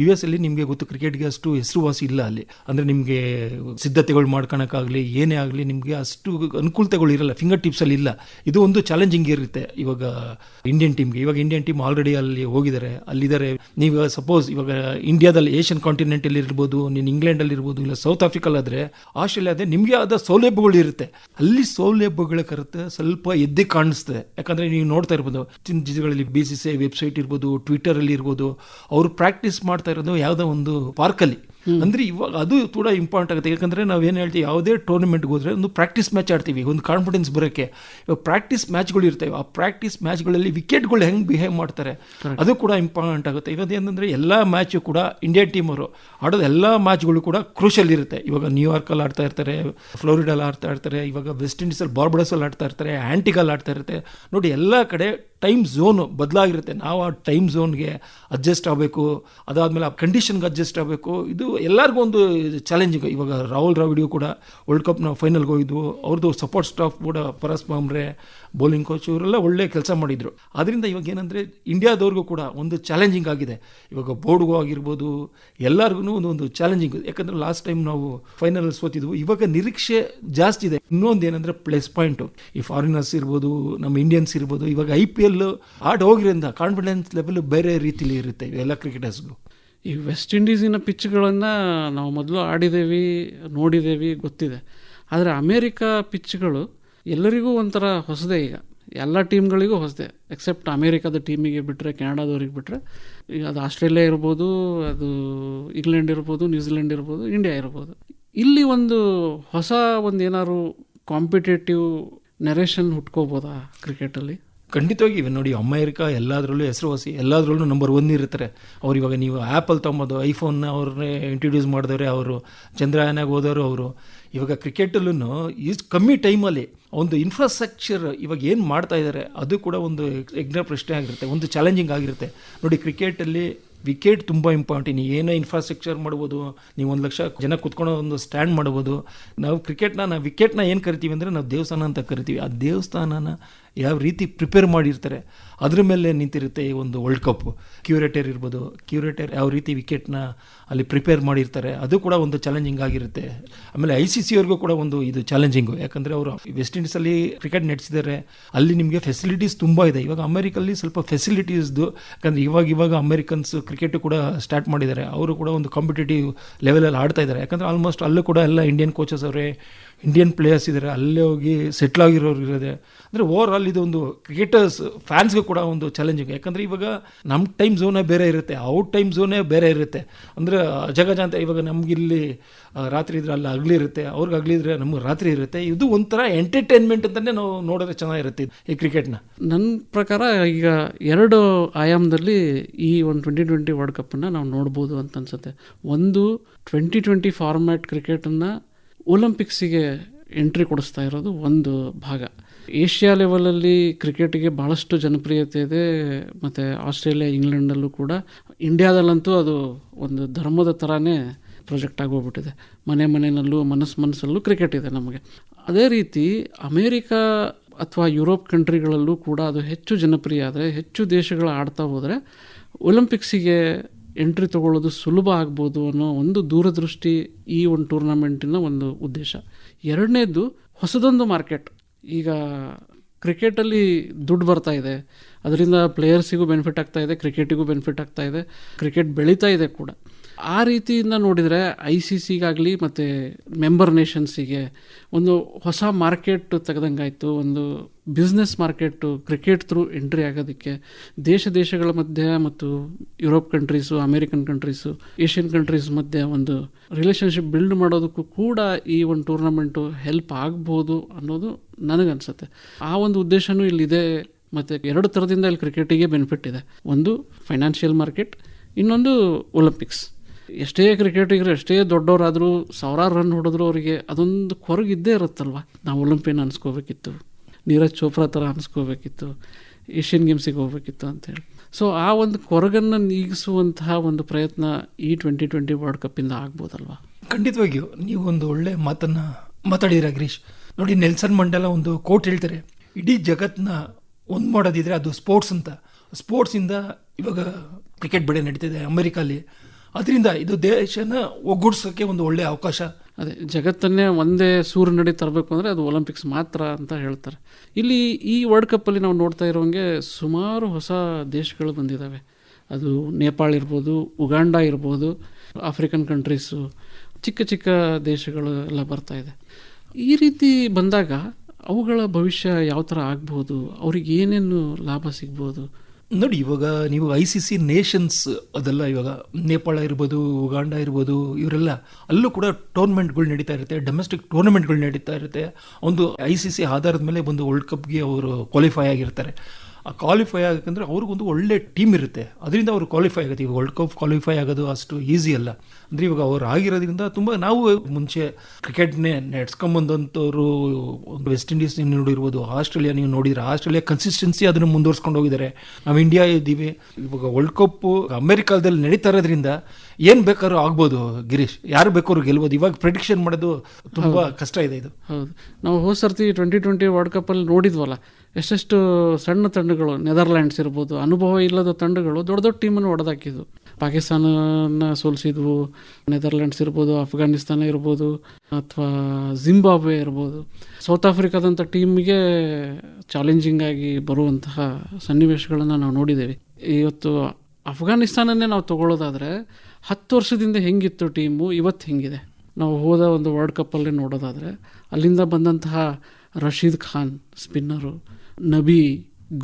ಯು ಎಸ್ ಅಲ್ಲಿ ನಿಮಗೆ ಗೊತ್ತು ಕ್ರಿಕೆಟ್ಗೆ ಅಷ್ಟು ಹೆಸರುವಾಸಿ ಇಲ್ಲ ಅಲ್ಲಿ. ಅಂದರೆ ನಿಮಗೆ ಸಿದ್ಧತೆಗಳು ಮಾಡ್ಕೊಳಕ್ಕಾಗಲಿ, ಏನೇ ಆಗಲಿ ನಿಮಗೆ ಅಷ್ಟು ಅನುಕೂಲತೆಗಳು ಇರಲ್ಲ ಫಿಂಗರ್ ಟಿಪ್ಸಲ್ಲಿ ಇಲ್ಲ. ಇದು ಒಂದು ಚಾಲೆಂಜಿಂಗ್ ಇರುತ್ತೆ ಇವಾಗ ಇಂಡಿಯನ್ ಟೀಮ್ಗೆ ಇವಾಗ ಇಂಡಿಯನ್ ಟೀಮ್ ಆಲ್ರೆಡಿ ಅಲ್ಲಿ ಹೋಗಿದ್ದಾರೆ, ಅಲ್ಲಿದ್ದಾರೆ. ನೀವು ಸಪೋಸ್ ಇವಾಗ ಇಂಡಿಯಾದಲ್ಲಿ ಏಷ್ಯನ್ ಕಾಂಟಿನೆಂಟಲ್ಲಿ ಇರ್ಬೋದು, ನೀನು ಇಂಗ್ಲೆಂಡಲ್ಲಿ ಇರ್ಬೋದು, ಇಲ್ಲ ಸೌತ್ ಆಫ್ರಿಕಲ್ಲಾದರೆ ಆಸ್ಟ್ರೇಲಿಯಾ ಆದರೆ ನಿಮಗೆ ಆದ ಸೌಲಭ್ಯಗಳು ಇರುತ್ತೆ. ಅಲ್ಲಿ ಸೌಲಭ್ಯಗಳ ಕರೆತ ಸ್ವಲ್ಪ ಎದ್ದೆ ಕಾಣಿಸ್ತದೆ ಯಾಕಂದರೆ ನೀವು ನೋಡ್ತಾ ಇರ್ಬೋದು ಚಿನ್ನ ಜಿಗಳಲ್ಲಿ ಬಿ ಸಿ ಸಿ ವೆಬ್ಸೈಟ್ ಇರ್ಬೋದು ಟ್ವಿಟರಲ್ಲಿ ಇರ್ಬೋದು ಅವರು ಪ್ರಾಕ್ಟೀಸ್ ಮಾಡ್ತಾ ಇರೋದು ಯಾವುದೋ ಒಂದು ಪಾರ್ಕಲ್ಲಿ ಅಂದ್ರೆ ಇವಾಗ ಅದು ಕೂಡ ಇಂಪಾರ್ಟೆಂಟ್ ಆಗುತ್ತೆ. ಯಾಕಂದ್ರೆ ಏನು ಹೇಳ್ತೀವಿ ಯಾವುದೇ ಟೂರ್ನಮೆಂಟ್ಗೆ ಹೋದ್ರೆ ಒಂದು ಪ್ರಾಕ್ಟೀಸ್ ಮ್ಯಾಚ್ ಆಡ್ತೀವಿ ಒಂದು ಕಾನ್ಫಿಡೆನ್ಸ್ ಬರೋಕ್ಕೆ. ಇವಾಗ ಪ್ರಾಕ್ಟೀಸ್ ಮ್ಯಾಚ್ಗಳು ಇರ್ತವೆ ಆ ಪ್ರಾಕ್ಟೀಸ್ ಮ್ಯಾಚ್ಗಳಲ್ಲಿ ವಿಕೆಟ್ಗಳು ಹೆಂಗೆ ಬಿಹೇವ್ ಮಾಡ್ತಾರೆ ಅದು ಕೂಡ ಇಂಪಾರ್ಟೆಂಟ್ ಆಗುತ್ತೆ. ಇವಾಗ ಏನಂದರೆ ಎಲ್ಲ ಮ್ಯಾಚು ಕೂಡ ಇಂಡಿಯಾ ಟೀಮ್ ಅವರು ಆಡೋದು ಎಲ್ಲ ಮ್ಯಾಚ್ಗಳು ಕೂಡ ಕ್ರೂಷಲ್ ಇರುತ್ತೆ. ಇವಾಗ ನ್ಯೂಯಾರ್ಕಲ್ಲಿ ಆಡ್ತಾ ಇರ್ತಾರೆ ಫ್ಲೋರಿಡಲ್ಲಿ ಆಡ್ತಾ ಇರ್ತಾರೆ ಇವಾಗ ವೆಸ್ಟ್ ಇಂಡೀಸಲ್ಲಿ ಬಾರ್ಬಡಸಲ್ಲಿ ಆಡ್ತಾ ಇರ್ತಾರೆ ಆ್ಯಂಟಿಗಲ್ಲಿ ಆಡ್ತಾ ಇರುತ್ತೆ. ನೋಡಿ ಎಲ್ಲ ಕಡೆ ಟೈಮ್ ಝೋನು ಬದಲಾಗಿರುತ್ತೆ. ನಾವು ಆ ಟೈಮ್ ಝೋನ್ಗೆ ಅಡ್ಜಸ್ಟ್ ಆಗಬೇಕು. ಅದಾದಮೇಲೆ ಆ ಕಂಡೀಷನ್ಗೆ ಅಡ್ಜಸ್ಟ್ ಆಗಬೇಕು. ಇದು ಎಲ್ಲರಿಗೂ ಒಂದು ಚಾಲೆಂಜಿಂಗ್ ಇವಾಗ ರಾಹುಲ್ ದ್ರಾವಿಡಿಯು ಕೂಡ ವರ್ಲ್ಡ್ ಕಪ್ನ ಫೈನಲ್ಗೆ ಹೋಗಿದ್ವು. ಅವ್ರದ್ದು ಸಪೋರ್ಟ್ ಸ್ಟಾಫ್ ಕೂಡ ಪರಸ್ ಬಾಮ್ರೆ ಬೌಲಿಂಗ್ ಕೋಚ್ ಇವರೆಲ್ಲ ಒಳ್ಳೆ ಕೆಲಸ ಮಾಡಿದರು. ಅದರಿಂದ ಇವಾಗ ಏನಂದರೆ ಇಂಡಿಯಾದವ್ರಿಗೂ ಕೂಡ ಒಂದು ಚಾಲೆಂಜಿಂಗ್ ಆಗಿದೆ. ಇವಾಗ ಬೋರ್ಡ್ಗೂ ಆಗಿರ್ಬೋದು ಎಲ್ಲರಿಗೂ ಒಂದು ಒಂದು ಚಾಲೆಂಜಿಂಗ್ ಯಾಕಂದರೆ ಲಾಸ್ಟ್ ಟೈಮ್ ನಾವು ಫೈನಲ್ ಸೋತಿದ್ವು ಇವಾಗ ನಿರೀಕ್ಷೆ ಜಾಸ್ತಿ ಇದೆ. ಇನ್ನೊಂದು ಏನಂದರೆ ಪ್ಲಸ್ ಪಾಯಿಂಟು ಈ ಫಾರಿನರ್ಸ್ ಇರ್ಬೋದು, ನಮ್ಮ ಇಂಡಿಯನ್ಸ್ ಇರ್ಬೋದು, ಇವಾಗ ಐ ಪಿ ಎಲ್ ಆಟ ಹೋಗಿರಿಂದ ಕಾನ್ಫಿಡೆನ್ಸ್ ಲೆವೆಲ್ ಬೇರೆ ರೀತಿಲಿ ಇರುತ್ತೆ ಇವೆಲ್ಲ ಕ್ರಿಕೆಟರ್ಸ್ಗೂ ಈ ವೆಸ್ಟ್ ಇಂಡೀಸಿನ ಪಿಚ್ಗಳನ್ನು ನಾವು ಮೊದಲು ಆಡಿದ್ದೇವೆ ನೋಡಿದ್ದೇವೆ ಗೊತ್ತಿದೆ. ಆದರೆ ಅಮೇರಿಕಾ ಪಿಚ್ಗಳು ಎಲ್ಲರಿಗೂ ಒಂಥರ ಹೊಸದೇ ಈಗ. ಎಲ್ಲ ಟೀಮ್ಗಳಿಗೂ ಹೊಸದೇ ಎಕ್ಸೆಪ್ಟ್ ಅಮೇರಿಕಾದ ಟೀಮಿಗೆ ಬಿಟ್ಟರೆ ಕೆನಡಾದವ್ರಿಗೆ ಬಿಟ್ಟರೆ ಈಗ ಅದು ಆಸ್ಟ್ರೇಲಿಯಾ ಇರ್ಬೋದು, ಅದು ಇಂಗ್ಲೆಂಡ್ ಇರ್ಬೋದು, ನ್ಯೂಜಿಲೆಂಡ್ ಇರ್ಬೋದು, ಇಂಡಿಯಾ ಇರ್ಬೋದು. ಇಲ್ಲಿ ಒಂದು ಹೊಸ ಒಂದು ಏನಾದ್ರು ಕಾಂಪಿಟೇಟಿವ್ ನೆರೇಷನ್ ಹುಟ್ಕೋಬೋದಾ ಕ್ರಿಕೆಟಲ್ಲಿ? ಖಂಡಿತವಾಗಿ ಇವೆ ನೋಡಿ, ಅಮೇರಿಕಾ ಎಲ್ಲದರಲ್ಲೂ ಹೆಸರುವಾಸಿ, ಎಲ್ಲದರಲ್ಲೂ ನಂಬರ್ ಒನ್ ಇರ್ತಾರೆ. ಅವ್ರು ಇವಾಗ ನೀವು ಆ್ಯಪಲ್ಲಿ ತೊಗೊಂಬೋದು ಐಫೋನ್ನ ಅವ್ರನ್ನೇ ಇಂಟ್ರೊಡ್ಯೂಸ್ ಮಾಡಿದವ್ರೆ ಅವರು ಚಂದ್ರಯಾನಾಗ ಹೋದವರು ಅವರು. ಇವಾಗ ಕ್ರಿಕೆಟಲ್ಲೂ ಈಸ್ ಕಮ್ಮಿ ಟೈಮಲ್ಲಿ ಒಂದು ಇನ್ಫ್ರಾಸ್ಟ್ರಕ್ಚರ್ ಇವಾಗ ಏನು ಮಾಡ್ತಾ ಇದ್ದಾರೆ ಅದು ಕೂಡ ಒಂದು ಯಜ್ಞ ಪ್ರಶ್ನೆ ಆಗಿರುತ್ತೆ, ಒಂದು ಚಾಲೆಂಜಿಂಗ್ ಆಗಿರುತ್ತೆ. ನೋಡಿ, ಕ್ರಿಕೆಟಲ್ಲಿ ವಿಕೆಟ್ ತುಂಬ ಇಂಪಾರ್ಟೆಂಟ್ ನೀವು ಏನೋ ಇನ್ಫ್ರಾಸ್ಟ್ರಕ್ಚರ್ ಮಾಡ್ಬೋದು, ನೀವು ಒಂದು ಲಕ್ಷ ಜನ ಕುತ್ಕೊಳ್ಳೋ ಒಂದು ಸ್ಟ್ಯಾಂಡ್ ಮಾಡ್ಬೋದು. ನಾವು ಕ್ರಿಕೆಟ್ನ ನಾವು ವಿಕೆಟ್ನ ಏನು ಕರಿತೀವಿ ಅಂದರೆ, ನಾವು ದೇವಸ್ಥಾನ ಅಂತ ಕರಿತೀವಿ. ಆ ದೇವಸ್ಥಾನನ ಯಾವ ರೀತಿ ಪ್ರಿಪೇರ್ ಮಾಡಿರ್ತಾರೆ, ಅದ್ರ ಮೇಲೆ ನಿಂತಿರುತ್ತೆ ಈ ಒಂದು ವರ್ಲ್ಡ್ ಕಪ್ ಕ್ಯೂರೇಟರ್ ಇರ್ಬೋದು ಕ್ಯೂರೇಟರ್ ಯಾವ ರೀತಿ ವಿಕೆಟ್ನ ಅಲ್ಲಿ ಪ್ರಿಪೇರ್ ಮಾಡಿರ್ತಾರೆ, ಅದು ಕೂಡ ಒಂದು ಚಾಲೆಂಜಿಂಗ್ ಆಗಿರುತ್ತೆ. ಆಮೇಲೆ ಐ ಸಿ ಸಿ ಅವ್ರಿಗೂ ಕೂಡ ಒಂದು ಇದು ಚಾಲೆಂಜಿಂಗು ಯಾಕಂದರೆ ಅವರು ವೆಸ್ಟ್ ಇಂಡೀಸಲ್ಲಿ ಕ್ರಿಕೆಟ್ ನಡೆಸಿದ್ದಾರೆ, ಅಲ್ಲಿ ನಿಮಗೆ ಫೆಸಿಲಿಟೀಸ್ ತುಂಬ ಇದೆ. ಇವಾಗ ಅಮೇರಿಕಲ್ಲಿ ಸ್ವಲ್ಪ ಫೆಸಿಲಿಟೀಸ್ದು ಯಾಕಂದರೆ ಇವಾಗ ಇವಾಗ ಅಮೆರಿಕನ್ಸ್ ಕ್ರಿಕೆಟು ಕೂಡ ಸ್ಟಾರ್ಟ್ ಮಾಡಿದ್ದಾರೆ. ಅವರು ಕೂಡ ಒಂದು ಕಾಂಪಿಟೇಟಿವ್ ಲೆವೆಲಲ್ಲಿ ಆಡ್ತಾ ಇದ್ದಾರೆ. ಯಾಕಂದರೆ ಆಲ್ಮೋಸ್ಟ್ ಅಲ್ಲೂ ಕೂಡ ಎಲ್ಲ ಇಂಡಿಯನ್ ಕೋಚಸ್ ಅವರೇ ಇಂಡಿಯನ್ ಪ್ಲೇಯರ್ಸ್ ಇದ್ದಾರೆ ಅಲ್ಲೇ ಹೋಗಿ ಸೆಟ್ಲ್ ಆಗಿರೋರು ಇರೋದೆ. ಅಂದರೆ ಓವರ್ ಆಲ್ ಇದು ಒಂದು ಕ್ರಿಕೆಟರ್ಸ್ ಫ್ಯಾನ್ಸ್ಗೂ ಕೂಡ ಒಂದು ಚಾಲೆಂಜಿಂಗ್ ಯಾಕಂದರೆ ಇವಾಗ ನಮ್ಮ ಟೈಮ್ ಝೋನೇ ಬೇರೆ ಇರುತ್ತೆ ಔಟ್ ಟೈಮ್ ಝೋನೇ ಬೇರೆ ಇರುತ್ತೆ. ಅಂದರೆ ಜಗಜ ಅಂತ ಇವಾಗ ನಮಗಿಲ್ಲಿ ರಾತ್ರಿ ಇದ್ರೆ ಅಲ್ಲಿ ಹಗಲಿ ಇರುತ್ತೆ, ಅವ್ರಿಗೆ ಹಗಲಿದ್ರೆ ನಮಗೆ ರಾತ್ರಿ ಇರುತ್ತೆ. ಇದು ಒಂಥರ ಎಂಟರ್ಟೈನ್ಮೆಂಟ್ ಅಂತಲೇ ನಾವು ನೋಡಿದ್ರೆ ಚೆನ್ನಾಗಿರುತ್ತೆ ಈ ಕ್ರಿಕೆಟ್ನ ನನ್ನ ಪ್ರಕಾರ ಈಗ ಎರಡು ಆಯಾಮದಲ್ಲಿ ಈ ಒಂದು ಟ್ವೆಂಟಿ ಟ್ವೆಂಟಿ ವರ್ಲ್ಡ್ ಕಪ್ಪನ್ನು ನಾವು ನೋಡ್ಬೋದು ಅಂತ ಅನ್ಸುತ್ತೆ. ಒಂದು ಟ್ವೆಂಟಿ ಟ್ವೆಂಟಿ ಫಾರ್ಮ್ಯಾಟ್ ಕ್ರಿಕೆಟನ್ನು ಒಲಿಂಪಿಕ್ಸಿಗೆ ಎಂಟ್ರಿ ಕೊಡಿಸ್ತಾ ಇರೋದು ಒಂದು ಭಾಗ. ಏಷ್ಯಾ ಲೆವೆಲಲ್ಲಿ ಕ್ರಿಕೆಟ್ಗೆ ಭಾಳಷ್ಟು ಜನಪ್ರಿಯತೆ ಇದೆ. ಮತ್ತು ಆಸ್ಟ್ರೇಲಿಯಾ ಇಂಗ್ಲೆಂಡಲ್ಲೂ ಕೂಡ. ಇಂಡಿಯಾದಲ್ಲಂತೂ ಅದು ಒಂದು ಧರ್ಮದ ಥರನೇ ಪ್ರೊಜೆಕ್ಟ್ ಆಗೋಗ್ಬಿಟ್ಟಿದೆ. ಮನೆ ಮನೆಯಲ್ಲೂ, ಮನಸ್ಸು ಮನಸ್ಸಲ್ಲೂ ಕ್ರಿಕೆಟ್ ಇದೆ ನಮಗೆ. ಅದೇ ರೀತಿ ಅಮೇರಿಕಾ ಅಥವಾ ಯುರೋಪ್ ಕಂಟ್ರಿಗಳಲ್ಲೂ ಕೂಡ ಅದು ಹೆಚ್ಚು ಜನಪ್ರಿಯ ಆದರೆ, ಹೆಚ್ಚು ದೇಶಗಳು ಆಡ್ತಾ ಹೋದರೆ ಒಲಿಂಪಿಕ್ಸಿಗೆ ಎಂಟ್ರಿ ತಗೊಳ್ಳೋದು ಸುಲಭ ಆಗ್ಬೋದು ಅನ್ನೋ ಒಂದು ದೂರದೃಷ್ಟಿ ಈ ಒಂದು ಟೂರ್ನಮೆಂಟಿನ ಒಂದು ಉದ್ದೇಶ. ಎರಡನೇದು ಹೊಸದೊಂದು ಮಾರ್ಕೆಟ್. ಈಗ ಕ್ರಿಕೆಟಲ್ಲಿ ದುಡ್ಡು ಬರ್ತಾ ಇದೆ. ಅದರಿಂದ ಪ್ಲೇಯರ್ಸಿಗೂ ಬೆನಿಫಿಟ್ ಆಗ್ತಾ ಇದೆ, ಕ್ರಿಕೆಟಿಗೂ ಬೆನಿಫಿಟ್ ಆಗ್ತಾ ಇದೆ. ಕ್ರಿಕೆಟ್ ಬೆಳೀತಾ ಇದೆ ಕೂಡ. ಆ ರೀತಿಯಿಂದ ನೋಡಿದರೆ ಐ ಸಿ ಸಿಗಾಗಲಿ ಮತ್ತು ಮೆಂಬರ್ ನೇಷನ್ಸಿಗೆ ಒಂದು ಹೊಸ ಮಾರ್ಕೆಟ್ ತೆಗೆದಂಗಾಯಿತು, ಒಂದು business market, cricket through entry ಆಗೋದಕ್ಕೆ ದೇಶ ದೇಶಗಳ ಮಧ್ಯೆ ಮತ್ತು Europe countries, American countries, Asian countries ಮಧ್ಯೆ ಒಂದು ರಿಲೇಷನ್ಶಿಪ್ ಬಿಲ್ಡ್ ಮಾಡೋದಕ್ಕೂ ಕೂಡ ಈ ಒಂದು ಟೂರ್ನಮೆಂಟು ಹೆಲ್ಪ್ ಆಗ್ಬೋದು ಅನ್ನೋದು ನನಗನ್ಸುತ್ತೆ. ಆ ಒಂದು ಉದ್ದೇಶನೂ ಇಲ್ಲಿದೆ. ಮತ್ತು ಎರಡು ಥರದಿಂದ ಇಲ್ಲಿ ಕ್ರಿಕೆಟಿಗೆ ಬೆನಿಫಿಟ್ ಇದೆ. ಒಂದು ಫೈನಾನ್ಷಿಯಲ್ ಮಾರ್ಕೆಟ್, ಇನ್ನೊಂದು ಒಲಿಂಪಿಕ್ಸ್. ಎಷ್ಟೇ ಕ್ರಿಕೆಟಿಗರು ಎಷ್ಟೇ ದೊಡ್ಡವರಾದರೂ, ಸಾವಿರಾರು ರನ್ ಹೊಡೆದ್ರು ಅವರಿಗೆ ಅದೊಂದು ಕೊರಗಿದ್ದೇ ಇರುತ್ತಲ್ವ? ನಾವು ಒಲಿಂಪಿಯನ್ ಅನ್ಸ್ಕೋಬೇಕಿತ್ತು. ನೀರಜ್ ಚೋಪ್ರಾ ಥರ ಅನ್ಸ್ಕೋಬೇಕಿತ್ತು. ಏಷ್ಯನ್ ಗೇಮ್ಸಿಗೆ ಹೋಗ್ಬೇಕಿತ್ತು ಅಂತೇಳಿ. ಸೊ ಆ ಒಂದು ಕೊರಗನ್ನು ನೀಗಿಸುವಂತಹ ಒಂದು ಪ್ರಯತ್ನ ಈ ಟ್ವೆಂಟಿ ಟ್ವೆಂಟಿ ವರ್ಲ್ಡ್ ಕಪ್ಪಿಂದ ಆಗ್ಬೋದಲ್ವಾ? ಖಂಡಿತವಾಗಿಯೂ, ನೀವು ಒಂದು ಒಳ್ಳೆ ಮಾತನ್ನು ಮಾತಾಡಿದಿರ ಗಿರೀಶ್. ನೋಡಿ, ನೆಲ್ಸನ್ ಮಂಡಲ ಒಂದು ಕೋಟ್ ಹೇಳ್ತಾರೆ. ಇಡೀ ಜಗತ್ತನ್ನ ಒಂದು ಮಾಡೋದಿದ್ರೆ ಅದು ಸ್ಪೋರ್ಟ್ಸ್ ಅಂತ. ಸ್ಪೋರ್ಟ್ಸಿಂದ ಇವಾಗ ಕ್ರಿಕೆಟ್ ಬೆಳೆ ನಡೀತಿದೆ ಅಮೆರಿಕಲ್ಲಿ ಅದರಿಂದ ಇದು ದೇಶನ ಒಗ್ಗೂಡ್ಸೋಕ್ಕೆ ಒಂದು ಒಳ್ಳೆಯ ಅವಕಾಶ. ಅದೇ, ಜಗತ್ತನ್ನೇ ಒಂದೇ ಸೂರ್ಯನಡಿ ತರಬೇಕು ಅಂದರೆ ಅದು ಒಲಿಂಪಿಕ್ಸ್ ಮಾತ್ರ ಅಂತ ಹೇಳ್ತಾರೆ. ಇಲ್ಲಿ ಈ ವರ್ಲ್ಡ್ ಕಪ್ಪಲ್ಲಿ ನಾವು ನೋಡ್ತಾ ಇರೋಂಗೆ ಸುಮಾರು ಹೊಸ ದೇಶಗಳು ಬಂದಿದ್ದಾವೆ ಅದು ನೇಪಾಳ ಇರ್ಬೋದು, ಉಗಾಂಡ ಇರ್ಬೋದು ಆಫ್ರಿಕನ್ ಕಂಟ್ರೀಸು ಚಿಕ್ಕ ಚಿಕ್ಕ ದೇಶಗಳು ಎಲ್ಲ ಬರ್ತಾ ಇದೆ. ಈ ರೀತಿ ಬಂದಾಗ ಅವುಗಳ ಭವಿಷ್ಯ ಯಾವ ಥರ ಆಗ್ಬೋದು? ಅವ್ರಿಗೆ ಏನೇನು ಲಾಭ ಸಿಗ್ಬೋದು? ನೋಡಿ, ಇವಾಗ ನೀವು ಐ ಸಿ ಸಿ ನೇಷನ್ಸ್ ಅದೆಲ್ಲ ಇವಾಗ ನೇಪಾಳ ಇರ್ಬೋದು, ಉಗಾಂಡ ಇರ್ಬೋದು, ಇವರೆಲ್ಲ ಅಲ್ಲೂ ಕೂಡ ಟೂರ್ನಮೆಂಟ್ಗಳು ನಡೀತಾ ಇರುತ್ತೆ, ಡೊಮೆಸ್ಟಿಕ್ ಟೂರ್ನಮೆಂಟ್ಗಳು ನಡೀತಾ ಇರುತ್ತೆ. ಒಂದು ಐ ಸಿ ಸಿ ಆಧಾರದ ಮೇಲೆ ಒಂದು ವರ್ಲ್ಡ್ ಕಪ್ಗೆ ಅವರು ಕ್ವಾಲಿಫೈ ಆಗಿರ್ತಾರೆ. ಆ ಕ್ವಾಲಿಫೈ ಆಗಬೇಕಂದ್ರೆ ಅವ್ರಿಗೊಂದು ಒಳ್ಳೆ ಟೀಮ್ ಇರುತ್ತೆ. ಅದರಿಂದ ಅವರು ಕ್ವಾಲಿಫೈ ಆಗುತ್ತೆ. ಈಗ ವರ್ಲ್ಡ್ ಕಪ್ ಕ್ವಾಲಿಫೈ ಆಗೋದು ಅಷ್ಟು ಈಸಿ ಅಲ್ಲ. ಅಂದರೆ ಇವಾಗ ಅವ್ರು ಆಗಿರೋದ್ರಿಂದ ತುಂಬ ನಾವು ಮುಂಚೆ ಕ್ರಿಕೆಟ್ನೇ ಒಂದು ವೆಸ್ಟ್ ಇಂಡೀಸ್ ನೀವು ನೋಡಿರ್ಬೋದು ಆಸ್ಟ್ರೇಲಿಯಾ ನೀವು ನೋಡಿದ್ರೆ ಆಸ್ಟ್ರೇಲಿಯಾ ಕನ್ಸಿಸ್ಟೆನ್ಸಿ ಅದನ್ನು ಮುಂದುವರ್ಸ್ಕೊಂಡು ಹೋಗಿದ್ದಾರೆ. ನಾವು ಇಂಡಿಯಾ ಇದ್ದೀವಿ. ಇವಾಗ ವರ್ಲ್ಡ್ ಕಪ್ಪು ಅಮೆರಿಕಾದಲ್ಲಿ ನಡೀತಾ ಇರೋದ್ರಿಂದ ಏನು ಬೇಕಾದ್ರೂ ಆಗ್ಬೋದು ಗಿರೀಶ್. ಯಾರು ಬೇಕಾದ್ರು ಗೆಲ್ಬೋದು. ಇವಾಗ ಪ್ರಿಡಿಕ್ಷನ್ ಮಾಡೋದು ತುಂಬ ಕಷ್ಟ ಇದೆ ಇದು. ಹೌದು. ನಾವು ಹೋದ ಸರ್ತಿ ಟ್ವೆಂಟಿ ಟ್ವೆಂಟಿ ವರ್ಲ್ಡ್ ಕಪ್ಪಲ್ಲಿ ನೋಡಿದ್ವಲ್ಲ ಎಷ್ಟೆಷ್ಟು ಸಣ್ಣ ತಂಡಗಳು ನೆದರ್ಲ್ಯಾಂಡ್ಸ್ ಇರ್ಬೋದು, ಅನುಭವ ಇಲ್ಲದ ತಂಡಗಳು ದೊಡ್ಡ ದೊಡ್ಡ ಟೀಮನ್ನು ಹೊಡೆದಾಕಿದ್ವು ಪಾಕಿಸ್ತಾನನ ಸೋಲಿಸಿದ್ವು ನೆದರ್ಲ್ಯಾಂಡ್ಸ್ ಇರ್ಬೋದು ಅಫ್ಘಾನಿಸ್ತಾನ ಇರ್ಬೋದು, ಅಥವಾ ಜಿಂಬಾಬ್ವೆ ಇರ್ಬೋದು. ಸೌತ್ ಆಫ್ರಿಕಾದಂಥ ಟೀಮ್ಗೆ ಚಾಲೆಂಜಿಂಗ್ ಆಗಿ ಬರುವಂತಹ ಸನ್ನಿವೇಶಗಳನ್ನು ನಾವು ನೋಡಿದ್ದೇವೆ. ಇವತ್ತು ಅಫ್ಘಾನಿಸ್ತಾನನ್ನೇ ನಾವು ತಗೊಳ್ಳೋದಾದರೆ, ಹತ್ತು ವರ್ಷದಿಂದ ಹೆಂಗಿತ್ತು ಟೀಮು, ಇವತ್ತು ಹೆಂಗಿದೆ? ನಾವು ಹೋದ ಒಂದು ವರ್ಲ್ಡ್ ಕಪ್ಪಲ್ಲಿ ನೋಡೋದಾದರೆ, ಅಲ್ಲಿಂದ ಬಂದಂತಹ ರಶೀದ್ ಖಾನ್ ಸ್ಪಿನ್ನರು ನಬಿ,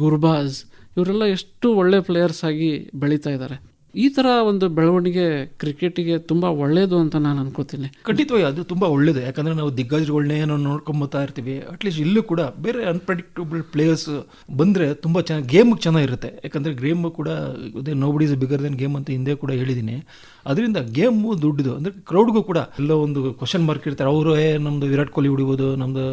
ಗುರ್ಬಾಜ್ ಇವರೆಲ್ಲ ಎಷ್ಟು ಒಳ್ಳೆ ಪ್ಲೇಯರ್ಸ್ ಆಗಿ ಬೆಳೀತಾ ಇದ್ದಾರೆ. ಈ ಥರ ಒಂದು ಬೆಳವಣಿಗೆ ಕ್ರಿಕೆಟಿಗೆ ತುಂಬ ಒಳ್ಳೆಯದು ಅಂತ ನಾನು ಅನ್ಕೋತೀನಿ. ಖಂಡಿತವಾಗಿ ಅದು ತುಂಬ ಒಳ್ಳೇದು. ಯಾಕಂದರೆ ನಾವು ದಿಗ್ಗಜಗಳನ್ನೇ ನಾವು ನೋಡ್ಕೊಂಬತ್ತಾ ಇರ್ತೀವಿ. ಅಟ್ಲೀಸ್ಟ್ ಇಲ್ಲೂ ಕೂಡ ಬೇರೆ ಅನ್ಪ್ರೆಡಿಕ್ಟಬಲ್ ಪ್ಲೇಯರ್ಸ್ ಬಂದರೆ ತುಂಬ ಚೆನ್ನಾಗಿ ಗೇಮ್ ಚೆನ್ನಾಗಿರುತ್ತೆ. ಯಾಕಂದರೆ ಗೇಮ್ ಕೂಡ, ಅದೇ nobody is bigger than game ಅಂತ ಹಿಂದೆ ಕೂಡ ಹೇಳಿದ್ದೀನಿ ಅದರಿಂದ ಗೇಮು ದುಡ್ಡುದು, ಅಂದರೆ ಕ್ರೌಡ್ಗೂ ಕೂಡ ಎಲ್ಲ ಒಂದು ಕ್ವಶನ್ ಮಾರ್ಕ್ ಇರ್ತಾರೆ. ಅವರು, ಏ ನಮ್ಮದು ವಿರಾಟ್ ಕೊಹ್ಲಿ ಹೊಡಿಬೋದು ನಮ್ಮದು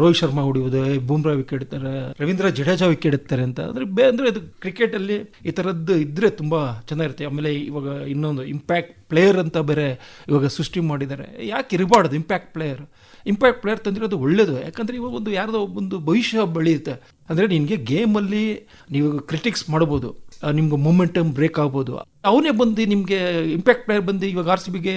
ರೋಹಿತ್ ಶರ್ಮಾ ಹೊಡೆಯುವುದು, ಬುಮ್ರಾ ವಿಕೆಟ್ ಇಡ್ತಾರೆ, ರವೀಂದ್ರ ಜಡೇಜಾ ವಿಕೆಟ್ ಇಡ್ತಾರೆ ಅಂತ. ಅಂದರೆ ಬೇ ಅಂದರೆ ಅದು ಕ್ರಿಕೆಟಲ್ಲಿ ಈ ಥರದ್ದು ಇದ್ದರೆ ತುಂಬ ಚೆನ್ನಾಗಿರುತ್ತೆ. ಆಮೇಲೆ ಇವಾಗ ಇನ್ನೊಂದು ಇಂಪ್ಯಾಕ್ಟ್ ಪ್ಲೇಯರ್ ಅಂತ ಬೇರೆ ಇವಾಗ ಸೃಷ್ಟಿ ಮಾಡಿದ್ದಾರೆ. ಯಾಕೆ ಇರಬಾರ್ದು ಇಂಪ್ಯಾಕ್ಟ್ ಪ್ಲೇಯರ್ ಇಂಪ್ಯಾಕ್ಟ್ ಪ್ಲೇಯರ್ ತಂದಿರೋದು ಒಳ್ಳೇದು. ಯಾಕಂದರೆ ಇವಾಗ ಒಂದು ಯಾರದೋ ಒಂದು ಭವಿಷ್ಯ ಬೆಳೆಯುತ್ತೆ. ಅಂದರೆ ನಿನಗೆ ಗೇಮಲ್ಲಿ ನೀವು ಕ್ರಿಟಿಕ್ಸ್ ಮಾಡ್ಬೋದು. ನಿಮ್ಗೆ ಮೊಮೆಂಟಮ್ ಬ್ರೇಕ್ ಆಗ್ಬೋದು. ಅವನೇ ಬಂದು ನಿಮಗೆ ಇಂಪ್ಯಾಕ್ಟ್ ಪ್ಲೇಯರ್ ಬಂದು ಇವಾಗ ಆರ್ ಸಿ ಬಿಗೆ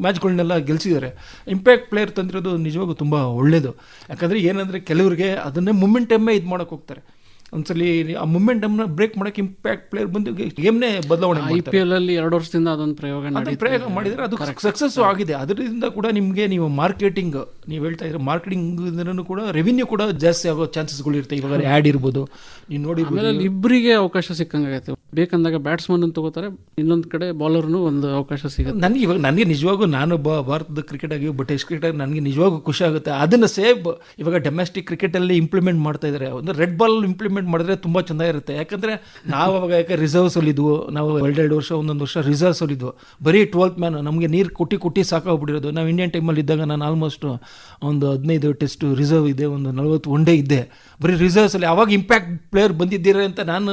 ಮ್ಯಾಚ್ಗಳನ್ನೆಲ್ಲ ಗೆಲ್ಸಿದ್ದಾರೆ. ಇಂಪ್ಯಾಕ್ಟ್ ಪ್ಲೇಯರ್ ತಂದಿರೋದು ನಿಜವಾಗೂ ತುಂಬ ಒಳ್ಳೆಯದು ಯಾಕಂದರೆ ಏನಂದರೆ ಕೆಲವರಿಗೆ ಅದನ್ನೇ ಮೊಮೆಂಟಮ್ಮೇ ಇದು ಮಾಡೋಕ್ಕೆ ಹೋಗ್ತಾರೆ. ಒಂದ್ಸಲಿ ಆ ಮೂಮೆಂಟಮ್ನ ಬ್ರೇಕ್ ಮಾಡೋಕೆ ಇಂಪ್ಯಾಕ್ಟ್ ಪ್ಲೇಯರ್ ಬಂದು ಗೇಮ್ನೇ ಬದಲಾವಣೆ ಐ ಪಿ ಎಲ್ ಅಲ್ಲಿ ಎರಡು ವರ್ಷದಿಂದ ಅದೊಂದು ಪ್ರಯೋಗ ಪ್ರಯೋಗ. ಮಾಡಿದರೆ ಅದು ಸಕ್ಸಸ್ ಆಗಿದೆ. ಅದರಿಂದ ಕೂಡ ನಿಮಗೆ ನೀವು ಮಾರ್ಕೆಟಿಂಗ್ ನೀವು ಹೇಳ್ತಾ ಇದ್ರೆ ಮಾರ್ಕೆಟಿಂಗ್ ಕೂಡ ರೆವಿನ್ಯೂ ಕೂಡ ಜಾಸ್ತಿ ಆಗೋ ಚಾನ್ಸಸ್ಗಳು ಇರ್ತವೆ ಇವಾಗ ಆ್ಯಡ್ ಇರ್ಬೋದು ನೀವು ನೋಡಿ ಆಮೇಲೆ ಇಬ್ಬರಿಗೆ ಅವಕಾಶ ಸಿಕ್ಕಂಗಾಗತ್ತೆ. ಬೇಕಂದಾಗ ಬ್ಯಾಟ್ಸ್ಮನ್ ತಗೋತಾರೆ ಇನ್ನೊಂದು ಕಡೆ ಬಾಲರ್ನು ಒಂದು ಅವಕಾಶ ಸಿಗುತ್ತೆ. ನನಗೆ ಇವಾಗ ನನಗೆ ನಿಜವಾಗೂ ನಾನು ಬ ಭಾರತದ ಕ್ರಿಕೆಟ್ ಆಗಿ ಬಟ್ ಟೆಸ್ಟ್ ಕ್ರಿಕೆಟ್ ಆಗಿ ನನಗೆ ನಿಜವಾಗೂ ಖುಷಿ ಆಗುತ್ತೆ. ಅದನ್ನು ಸೇವ್ ಇವಾಗ ಡೊಮೆಸ್ಟಿಕ್ ಕ್ರಿಕೆಟಲ್ಲಿ ಇಂಪ್ಲಿಮೆಂಟ್ ಮಾಡ್ತಾ ಇದ್ದಾರೆ ಒಂದು ರೆಡ್ ಬಾಲ್ ಇಂಪ್ಲಿಮೆಂಟ್ ಮಾಡಿದ್ರೆ ತುಂಬ ಚೆನ್ನಾಗಿರುತ್ತೆ ಯಾಕಂದರೆ ನಾವು ಅವಾಗ ಯಾಕೆ ರಿಸರ್ವ್ಸಲ್ಲಿ ಇದ್ವು ನಾವು ಎರಡೆರಡು ವರ್ಷ ಒಂದೊಂದು ವರ್ಷ ರಿಸರ್ವ್ಸಲ್ಲಿ ಇದ್ವು. ಬರೀ ಟ್ವೆಲ್ತ್ ಮ್ಯಾನ್ ನಮಗೆ ನೀರು ಕೊಟ್ಟಿ ಕೊಟ್ಟಿ ಸಾಕಾಗ್ಬಿಟ್ಟಿರೋದು. ನಾವು ಇಂಡಿಯನ್ ಟೈಮಲ್ಲಿ ಇದ್ದಾಗ ನಾನು ಆಲ್ಮೋಸ್ಟ್ ಒಂದು ಹದಿನೈದು ಟೆಸ್ಟ್ ರಿಸರ್ವ್ ಇದೆ ಒಂದು ನಲ್ವತ್ತು ಒನ್ ಡೇ ಇದ್ದೆ. ಬರೀ ರಿಸರ್ವ್ಸಲ್ಲಿ ಅವಾಗ ಇಂಪ್ಯಾಕ್ಟ್ ಪ್ಲೇಯರ್ ಬಂದಿದ್ದೀರ ಅಂತ ನಾನು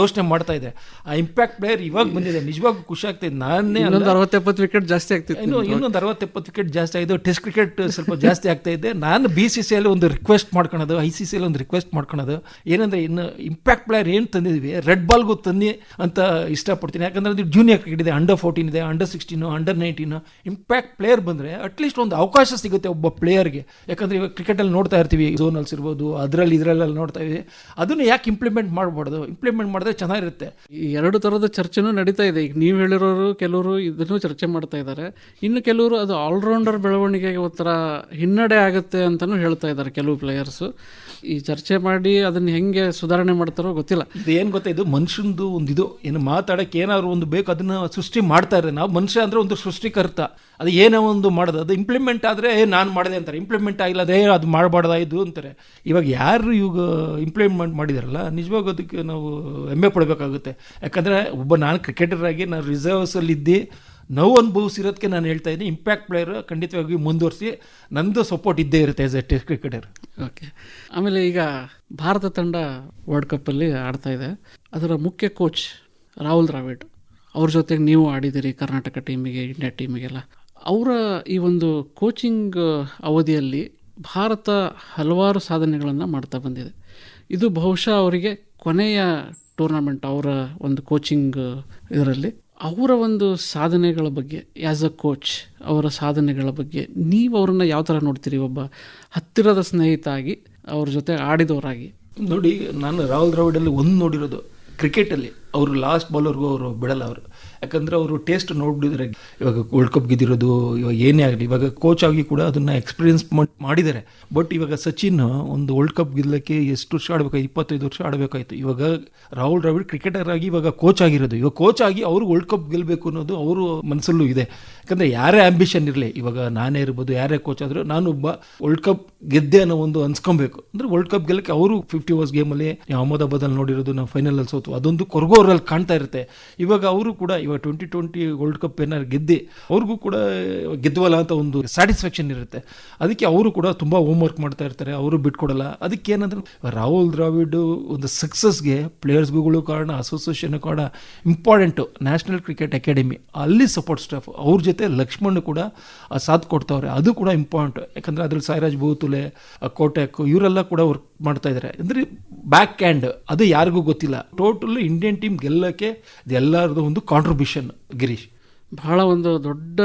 ಯೋಚನೆ ಮಾಡ್ತಾ ಇದ್ದೆ. ಆ ಇಂಪ್ಯಾಕ್ಟ್ ಪ್ಲೇಯರ್ ಇವಾಗ ಬಂದಿದೆ. ನಿಜವಾಗೂ ಖುಷಿ ಆಗ್ತಿದೆ ನಾನೇ ಅರವತ್ತೆಪ್ಪತ್ತು ವಿಕೆಟ್ ಜಾಸ್ತಿ ಆಗ್ತಿತ್ತು ಇನ್ನು ಇನ್ನೊಂದು ಅರವತ್ತೆಪ್ಪತ್ತು ವಿಕೆಟ್ ಜಾಸ್ತಿ ಆಯಿತು ಟೆಸ್ಟ್ ಕ್ರಿಕೆಟ್ ಸ್ವಲ್ಪ ಜಾಸ್ತಿ ಆಗ್ತಾ ಇದೆ ನಾನು ಬಿ ಸಿ ಸಿ ಅಲ್ಲಿ ಒಂದು ರಿಕ್ವೆಸ್ಟ್ ಮಾಡ್ಕೊಳೋದು ಐ ಸಿ ಸಿ ಅಲ್ಲಿ ಒಂದು ರಿಕ್ವೆಸ್ಟ್ ಮಾಡ್ಕೊಳೋದು. ಏನಂದ್ರೆ ಇನ್ನು ಇಂಪ್ಯಾಕ್ಟ್ ಪ್ಲೇಯರ್ ಏನು ತಂದಿದ್ದೀವಿ ರೆಡ್ ಬಾಲ್ಗೂ ತನ್ನಿ ಅಂತ ಇಷ್ಟಪಡ್ತೀನಿ. ಯಾಕಂದ್ರೆ ಅದು ಜೂನಿಯರ್ ಕ್ರಿಕೆಟ್ ಇದೆ ಅಂಡರ್ ಫೋರ್ಟೀನ್ ಇದೆ under sixteen under nineteen impact player ಬಂದರೆ ಅಟ್ಲೀಸ್ಟ್ ಒಂದು ಅವಕಾಶ ಸಿಗುತ್ತೆ ಒಬ್ಬ ಪ್ಲೇಯರ್ಗೆ ಯಾಕಂದ್ರೆ ಇವಾಗ ಕ್ರಿಕೆಟಲ್ಲಿ ನೋಡ್ತಾ ಇರ್ತೀವಿ ಝೋನಲ್ಸ್ ಇರ್ಬೋದು, ಅದರಲ್ಲಿ ಇದರಲ್ಲೆಲ್ಲ ನೋಡ್ತಾ ಇದ್ದೀವಿ ಅದನ್ನು ಯಾಕೆ ಇಂಪ್ಲಿಮೆಂಟ್ ಮಾಡಬಾರ್ದು? ಇಂಪ್ಲಿಮೆಂಟ್ ಮಾಡಿದ್ರೆ ಚೆನ್ನಾಗಿರುತ್ತೆ. ಈ ಎರಡು ಥರದ ಚರ್ಚೆನೂ ನಡೀತಾ ಇದೆ. ಈಗ ನೀವು ಹೇಳಿರೋರು, ಕೆಲವರು ಇದನ್ನು ಚರ್ಚೆ ಮಾಡ್ತಾ ಇದ್ದಾರೆ ಇನ್ನು ಕೆಲವರು ಅದು ಆಲ್ರೌಂಡರ್ ಬೆಳವಣಿಗೆಗೆ ಒಂಥರ ಹಿನ್ನಡೆ ಆಗುತ್ತೆ ಅಂತಲೂ ಹೇಳ್ತಾ ಇದ್ದಾರೆ ಕೆಲವು ಪ್ಲೇಯರ್ಸು ಈ ಚರ್ಚೆ ಮಾಡಿ ಅದನ್ನ ಹೆಂಗೆ ಸುಧಾರಣೆ ಮಾಡ್ತಾರೋ ಗೊತ್ತಿಲ್ಲ. ಇದು ಏನು ಗೊತ್ತಾ, ಇದು ಮನುಷ್ಯಂದು ಒಂದು ಇದು, ಏನು ಮಾತಾಡೋಕ್ಕೆ ಏನಾದ್ರು ಒಂದು ಬೇಕು, ಅದನ್ನ ಸೃಷ್ಟಿ ಮಾಡ್ತಾ ಇದ್ದಾರೆ ನಾವು ಮನುಷ್ಯ ಅಂದರೆ ಒಂದು ಸೃಷ್ಟಿಕರ್ತ. ಅದು ಏನೋ ಒಂದು ಮಾಡೋದು, ಅದು ಇಂಪ್ಲಿಮೆಂಟ್ ಆದರೆ ನಾನು ಮಾಡಿದೆ ಅಂತಾರೆ. ಇಂಪ್ಲಿಮೆಂಟ್ ಆಗಿಲ್ಲ ಅದೇ ಅದು ಮಾಡಬಾರ್ದಾಯ್ತು ಅಂತಾರೆ. ಇವಾಗ ಯಾರು ಇವಾಗ ಇಂಪ್ಲಿಮೆಂಟ್ ಮಾಡಿದಾರಲ್ಲ, ನಿಜವಾಗ ಅದಕ್ಕೆ ನಾವು ಹೆಮ್ಮೆ ಪಡಬೇಕಾಗುತ್ತೆ. ಯಾಕಂದರೆ, ಒಬ್ಬ ನಾನು ಕ್ರಿಕೆಟರ್ ಆಗಿ ನಾನು ರಿಸರ್ವ್ಸಲ್ಲಿದ್ದು ನೋವು ಅನುಭವಿಸಿರೋದಕ್ಕೆ ನಾನು ಹೇಳ್ತಾ ಇದ್ದೀನಿ ಇಂಪ್ಯಾಕ್ಟ್ ಪ್ಲೇಯರ್ ಖಂಡಿತವಾಗಿ ಮುಂದುವರಿಸಿ, ನಂದು ಸಪೋರ್ಟ್ ಇದ್ದೇ ಇರುತ್ತೆ as a test cricketer okay. ಆಮೇಲೆ ಈಗ ಭಾರತ ತಂಡ ವರ್ಲ್ಡ್ ಕಪ್ಪಲ್ಲಿ ಆಡ್ತಾ ಇದೆ. ಅದರ ಮುಖ್ಯ ಕೋಚ್ ರಾಹುಲ್ ದ್ರಾವಿಡ್, ಅವ್ರ ಜೊತೆಗೆ ನೀವು ಆಡಿದ್ದೀರಿ ಕರ್ನಾಟಕ ಟೀಮಿಗೆ ಇಂಡಿಯಾ ಟೀಮಿಗೆಲ್ಲ ಅವರ ಈ ಒಂದು ಕೋಚಿಂಗ್ ಅವಧಿಯಲ್ಲಿ ಭಾರತ ಹಲವಾರು ಸಾಧನೆಗಳನ್ನು ಮಾಡ್ತಾ ಬಂದಿದೆ. ಇದು ಬಹುಶಃ ಅವರಿಗೆ ಕೊನೆಯ ಟೂರ್ನಮೆಂಟ್ ಅವರ ಒಂದು ಕೋಚಿಂಗ್ ಇದರಲ್ಲಿ ಅವರ ಒಂದು ಸಾಧನೆಗಳ ಬಗ್ಗೆ ಆ್ಯಸ್ ಅ ಕೋಚ್ ಅವರ ಸಾಧನೆಗಳ ಬಗ್ಗೆ, ನೀವು ಅವ್ರನ್ನ ಯಾವ ಥರ ನೋಡ್ತೀರಿ? ಒಬ್ಬ ಹತ್ತಿರದ ಸ್ನೇಹಿತ ಆಗಿ ಅವ್ರ ಜೊತೆ ಆಡಿದವರಾಗಿ. ನೋಡಿ, ನಾನು ರಾಹುಲ್ ದ್ರಾವಿಡಲ್ಲಿ ಒಂದು ನೋಡಿರೋದು ಕ್ರಿಕೆಟಲ್ಲಿ ಅವರು ಲಾಸ್ಟ್ ಬಾಲರ್ಗೂ ಅವರು ಬಿಡಲ್ಲ ಅವರು. ಯಾಕಂದರೆ ಅವರು ಟೇಸ್ಟ್ ನೋಡ್ಬಿಟ್ಟಿದ್ರೆ ಇವಾಗ ವರ್ಲ್ಡ್ ಕಪ್ ಗೆದ್ದಿರೋದು ಇವಾಗ ಏನೇ ಆಗಲಿ, ಇವಾಗ ಕೋಚ್ ಆಗಿ ಕೂಡ ಅದನ್ನು ಎಕ್ಸ್ಪೀರಿಯನ್ಸ್ ಮಾಡಿದ್ದಾರೆ. ಬಟ್ ಇವಾಗ ಸಚಿನ್ ಒಂದು ವರ್ಲ್ಡ್ ಕಪ್ ಗೆಲ್ಲಕ್ಕೆ ಎಷ್ಟು ವರ್ಷ ಆಡಬೇಕಾಯ್ತು ಇಪ್ಪತ್ತೈದು ವರ್ಷ ಆಡಬೇಕಾಯ್ತು. ಇವಾಗ ರಾಹುಲ್ ದ್ರಾವಿಡ್ ಕ್ರಿಕೆಟರ್ ಆಗಿ ಇವಾಗ ಕೋಚ್ ಆಗಿರೋದು. ಇವಾಗ ಕೋಚ್ ಆಗಿ ಅವರು ವರ್ಲ್ಡ್ ಕಪ್ ಗೆಲ್ಲಬೇಕು ಅನ್ನೋದು ಅವರು ಮನಸ್ಸಲ್ಲೂ ಇದೆ. ಯಾಕಂದರೆ ಯಾರೇ ಆಂಬಿಷನ್ ಇರಲಿ, ಇವಾಗ ನಾನೇ ಇರ್ಬೋದು, ಯಾರೇ ಕೋಚ್ ಆದರೂ ನಾನು ಒಬ್ಬ ವರ್ಲ್ಡ್ ಕಪ್ ಗೆದ್ದೆ ಅನ್ನೋ ಒಂದು ಅನ್ಸ್ಕೊಬೇಕು. ಅಂದರೆ ವರ್ಲ್ಡ್ ಕಪ್ ಗೆಲ್ಲಕ್ಕೆ ಅವರು ಫಿಫ್ಟಿ ಓವರ್ಸ್ ಗೇಮಲ್ಲಿ ಅಹಮದಾಬಾದಲ್ಲಿ ನೋಡಿರೋದು, ನಾವು ಫೈನಲಲ್ಲಿ ಸೋತು, ಅದೊಂದು ಕೊರಗೋರಲ್ಲಿ ಕಾಣ್ತಾ ಇರುತ್ತೆ. ಇವಾಗ ಅವರು ಕೂಡ ಇವಾಗ ಟ್ವೆಂಟಿ ಟ್ವೆಂಟಿ ವರ್ಲ್ಡ್ ಕಪ್ ಏನಾದ್ರು ಗೆದ್ದಿ, ಅವ್ರಿಗೂ ಕೂಡ ಗೆದ್ವಲ್ಲ ಅಂತ ಒಂದು ಸ್ಯಾಟಿಸ್ಫ್ಯಾಕ್ಷನ್ ಇರುತ್ತೆ. ಅದಕ್ಕೆ ಅವರು ಕೂಡ ತುಂಬ ಹೋಮ್ ವರ್ಕ್ ಮಾಡ್ತಾ ಇರ್ತಾರೆ, ಅವರು ಬಿಟ್ಕೊಡಲ್ಲ. ಅದಕ್ಕೆ ಏನಂದ್ರೆ, ರಾಹುಲ್ ದ್ರಾವಿಡ್ ಒಂದು ಸಕ್ಸಸ್ಗೆ ಪ್ಲೇಯರ್ಸ್ಗಳು ಕಾರಣ ಅಸೋಸಿಯೇಷನ್ ಕಾರಣ ಇಂಪಾರ್ಟೆಂಟು ನ್ಯಾಷನಲ್ ಕ್ರಿಕೆಟ್ ಅಕಾಡೆಮಿ ಅಲ್ಲಿ ಸಪೋರ್ಟ್ ಸ್ಟಾಫ್ ಅವ್ರ ಜೊತೆ ಲಕ್ಷ್ಮಣ್ ಕೂಡ ಸಾಥ್ ಕೊಡ್ತಾವ್ರೆ. ಅದು ಕೂಡ ಇಂಪಾರ್ಟೆಂಟ್ ಯಾಕಂದ್ರೆ ಅದ್ರಲ್ಲಿ ಸಾಯಿರಾಜ್ ಬಹುತುಲೆ ಕೋಟೆಕ್ ಇವರೆಲ್ಲ ಕೂಡ ವರ್ಕ್ ಮಾಡ್ತಾ ಇದ್ದಾರೆ ಅಂದರೆ ಬ್ಯಾಕ್ ಹ್ಯಾಂಡ್ ಅದು ಯಾರಿಗೂ ಗೊತ್ತಿಲ್ಲ. ಟೋಟಲ್ ಇಂಡಿಯನ್ ಟೀಮ್ ಗೆಲ್ಲಕ್ಕೆ ಎಲ್ಲರದು ಒಂದು ಕಾಂಟ್ರಿಬ್ಯೂಷನ್ ಗಿರೀಶ್ ಬಹಳ ಒಂದು ದೊಡ್ಡ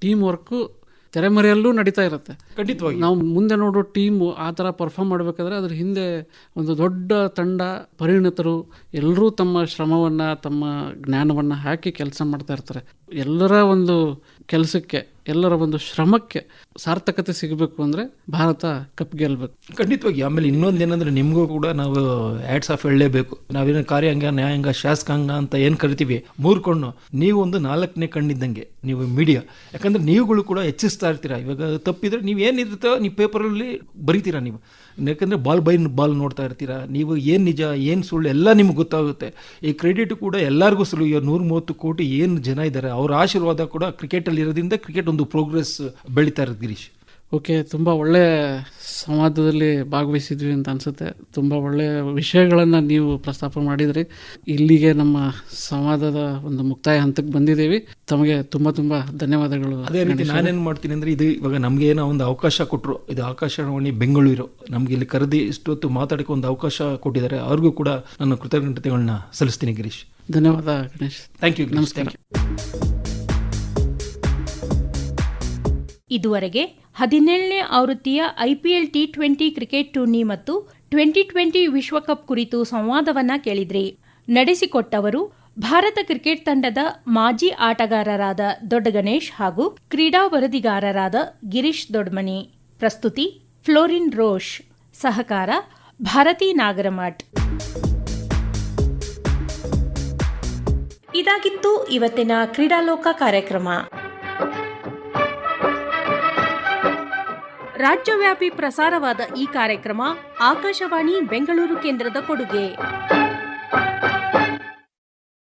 ಟೀಮ್ ವರ್ಕು ತೆರೆಮರೆಯಲ್ಲೂ ನಡೀತಾ ಇರುತ್ತೆ. ಖಂಡಿತವಾಗಿ. ನಾವು ಮುಂದೆ ನೋಡೋ ಟೀಮು ಆ ಥರ ಪರ್ಫಾರ್ಮ್ ಮಾಡಬೇಕಾದ್ರೆ ಅದ್ರ ಹಿಂದೆ ಒಂದು ದೊಡ್ಡ ತಂಡ ಪರಿಣಿತರು ಎಲ್ಲರೂ ತಮ್ಮ ಶ್ರಮವನ್ನು ತಮ್ಮ ಜ್ಞಾನವನ್ನು ಹಾಕಿ ಕೆಲಸ ಮಾಡ್ತಾ ಇರ್ತಾರೆ. ಎಲ್ಲರ ಒಂದು ಕೆಲಸಕ್ಕೆ, ಎಲ್ಲರ ಒಂದು ಶ್ರಮಕ್ಕೆ ಸಾರ್ಥಕತೆ ಸಿಗಬೇಕು ಅಂದರೆ ಭಾರತ ಕಪ್ ಗೆಲ್ಲಬೇಕು ಖಂಡಿತವಾಗಿ, ಆಮೇಲೆ ಇನ್ನೊಂದು ಏನಂದ್ರೆ ನಿಮಗೂ ಕೂಡ ನಾವು ಆ್ಯಡ್ಸ್ ಆಫ್ ಹೇಳಲೇಬೇಕು. ನಾವೇನು ಕಾರ್ಯಾಂಗ, ನ್ಯಾಯಾಂಗ, ಶಾಸಕಾಂಗ ಅಂತ ಏನು ಕರಿತೀವಿ ಮೂರು ಕಣ್ಣು ನೀವು ಒಂದು ನಾಲ್ಕನೇ ಕಣ್ಣಿದ್ದಂಗೆ, ನೀವು ಮೀಡಿಯಾ ಯಾಕಂದ್ರೆ ನೀವುಗಳು ಕೂಡ ಹೆಚ್ಚಿಸ್ತಾ ಇರ್ತೀರಾ. ಇವಾಗ ತಪ್ಪಿದ್ರೆ ನೀವು ಏನಿರುತ್ತೋ ನೀವು ಪೇಪರಲ್ಲಿ ಬರೀತೀರಾ ನೀವು. ಯಾಕಂದರೆ ಬಾಲ್ ಬೈ ಬಾಲ್ ನೋಡ್ತಾ ಇರ್ತೀರಾ? ನೀವು ಏನು ನಿಜ, ಏನು ಸುಳ್ಳು, ಎಲ್ಲ ನಿಮ್ಗೆ ಗೊತ್ತಾಗುತ್ತೆ. ಈ ಕ್ರೆಡಿಟ್ ಕೂಡ ಎಲ್ಲರಿಗೂ ಈಗ ನೂರ ಮೂವತ್ತು ಕೋಟಿ ಏನು ಜನ ಇದ್ದಾರೆ, ಅವರ ಆಶೀರ್ವಾದ ಕೂಡ ಕ್ರಿಕೆಟಲ್ಲಿ ಇರೋದ್ರಿಂದ ಕ್ರಿಕೆಟ್ ಒಂದು ಪ್ರೋಗ್ರೆಸ್ ಬೆಳೀತಾ ಇರೋದು ಗಿರೀಶ್. ಓಕೆ ತುಂಬ ಒಳ್ಳೆ ಸಂವಾದದಲ್ಲಿ ಭಾಗವಹಿಸಿದ್ವಿ ಅಂತ ಅನ್ಸುತ್ತೆ. ತುಂಬ ಒಳ್ಳೆ ವಿಷಯಗಳನ್ನು ನೀವು ಪ್ರಸ್ತಾಪ ಮಾಡಿದ್ರಿ. ಇಲ್ಲಿಗೆ ನಮ್ಮ ಸಂವಾದದ ಒಂದು ಮುಕ್ತಾಯ ಹಂತಕ್ಕೆ ಬಂದಿದ್ದೀವಿ. ತಮಗೆ ತುಂಬ ತುಂಬ ಧನ್ಯವಾದಗಳು ಅದೇ ರೀತಿ ನಾನೇನು ಮಾಡ್ತೀನಿ ಅಂದರೆ ಇದು ಇವಾಗ ನಮಗೆ ಏನೋ ಒಂದು ಅವಕಾಶ ಕೊಟ್ಟರು ಇದು ಆಕಾಶವಾಣಿ ಬೆಂಗಳೂರು. ನಮಗೆ ಇಲ್ಲಿ ಕರೆದಿ ಇಷ್ಟೊತ್ತು ಮಾತಾಡೋಕ್ಕೆ ಒಂದು ಅವಕಾಶ ಕೊಟ್ಟಿದ್ದಾರೆ. ಅವ್ರಿಗೂ ಕೂಡ ನನ್ನ ಕೃತಜ್ಞತೆಗಳನ್ನ ಸಲ್ಲಿಸ್ತೀನಿ ಗಿರೀಶ್. ಧನ್ಯವಾದ ಗಣೇಶ್. ಥ್ಯಾಂಕ್ ಯು ನಮಸ್ಕಾರ. ಇದುವರೆಗೆ ಹದಿನೇಳನೇ ಆವೃತ್ತಿಯ IPL T twenty cricket tourney ಮತ್ತು ಟ್ವೆಂಟಿ ಟ್ವೆಂಟಿ ವಿಶ್ವಕಪ್ ಕುರಿತು ಸಂವಾದವನ್ನ ಕೇಳಿದ್ರಿ. ನಡೆಸಿಕೊಟ್ಟವರು ಭಾರತ ಕ್ರಿಕೆಟ್ ತಂಡದ ಮಾಜಿ ಆಟಗಾರರಾದ ದೊಡ್ಡ ಗಣೇಶ್ ಹಾಗೂ ಕ್ರೀಡಾ ವರದಿಗಾರರಾದ ಗಿರೀಶ್ ದೊಡ್ಮನಿ. ಪ್ರಸ್ತುತಿ ಫ್ಲೋರಿನ್ ರೋಷ್. ಸಹಕಾರ ಭಾರತಿ ನಾಗರಮಠ್ ಇದಾಗಿತ್ತು ಇವತ್ತಿನ ಕ್ರೀಡಾಲೋಕ ಕಾರ್ಯಕ್ರಮ. ರಾಜ್ಯವ್ಯಾಪಿ ಪ್ರಸಾರವಾದ ಈ ಕಾರ್ಯಕ್ರಮ ಆಕಾಶವಾಣಿ ಬೆಂಗಳೂರು ಕೇಂದ್ರದ ಕೊಡುಗೆ.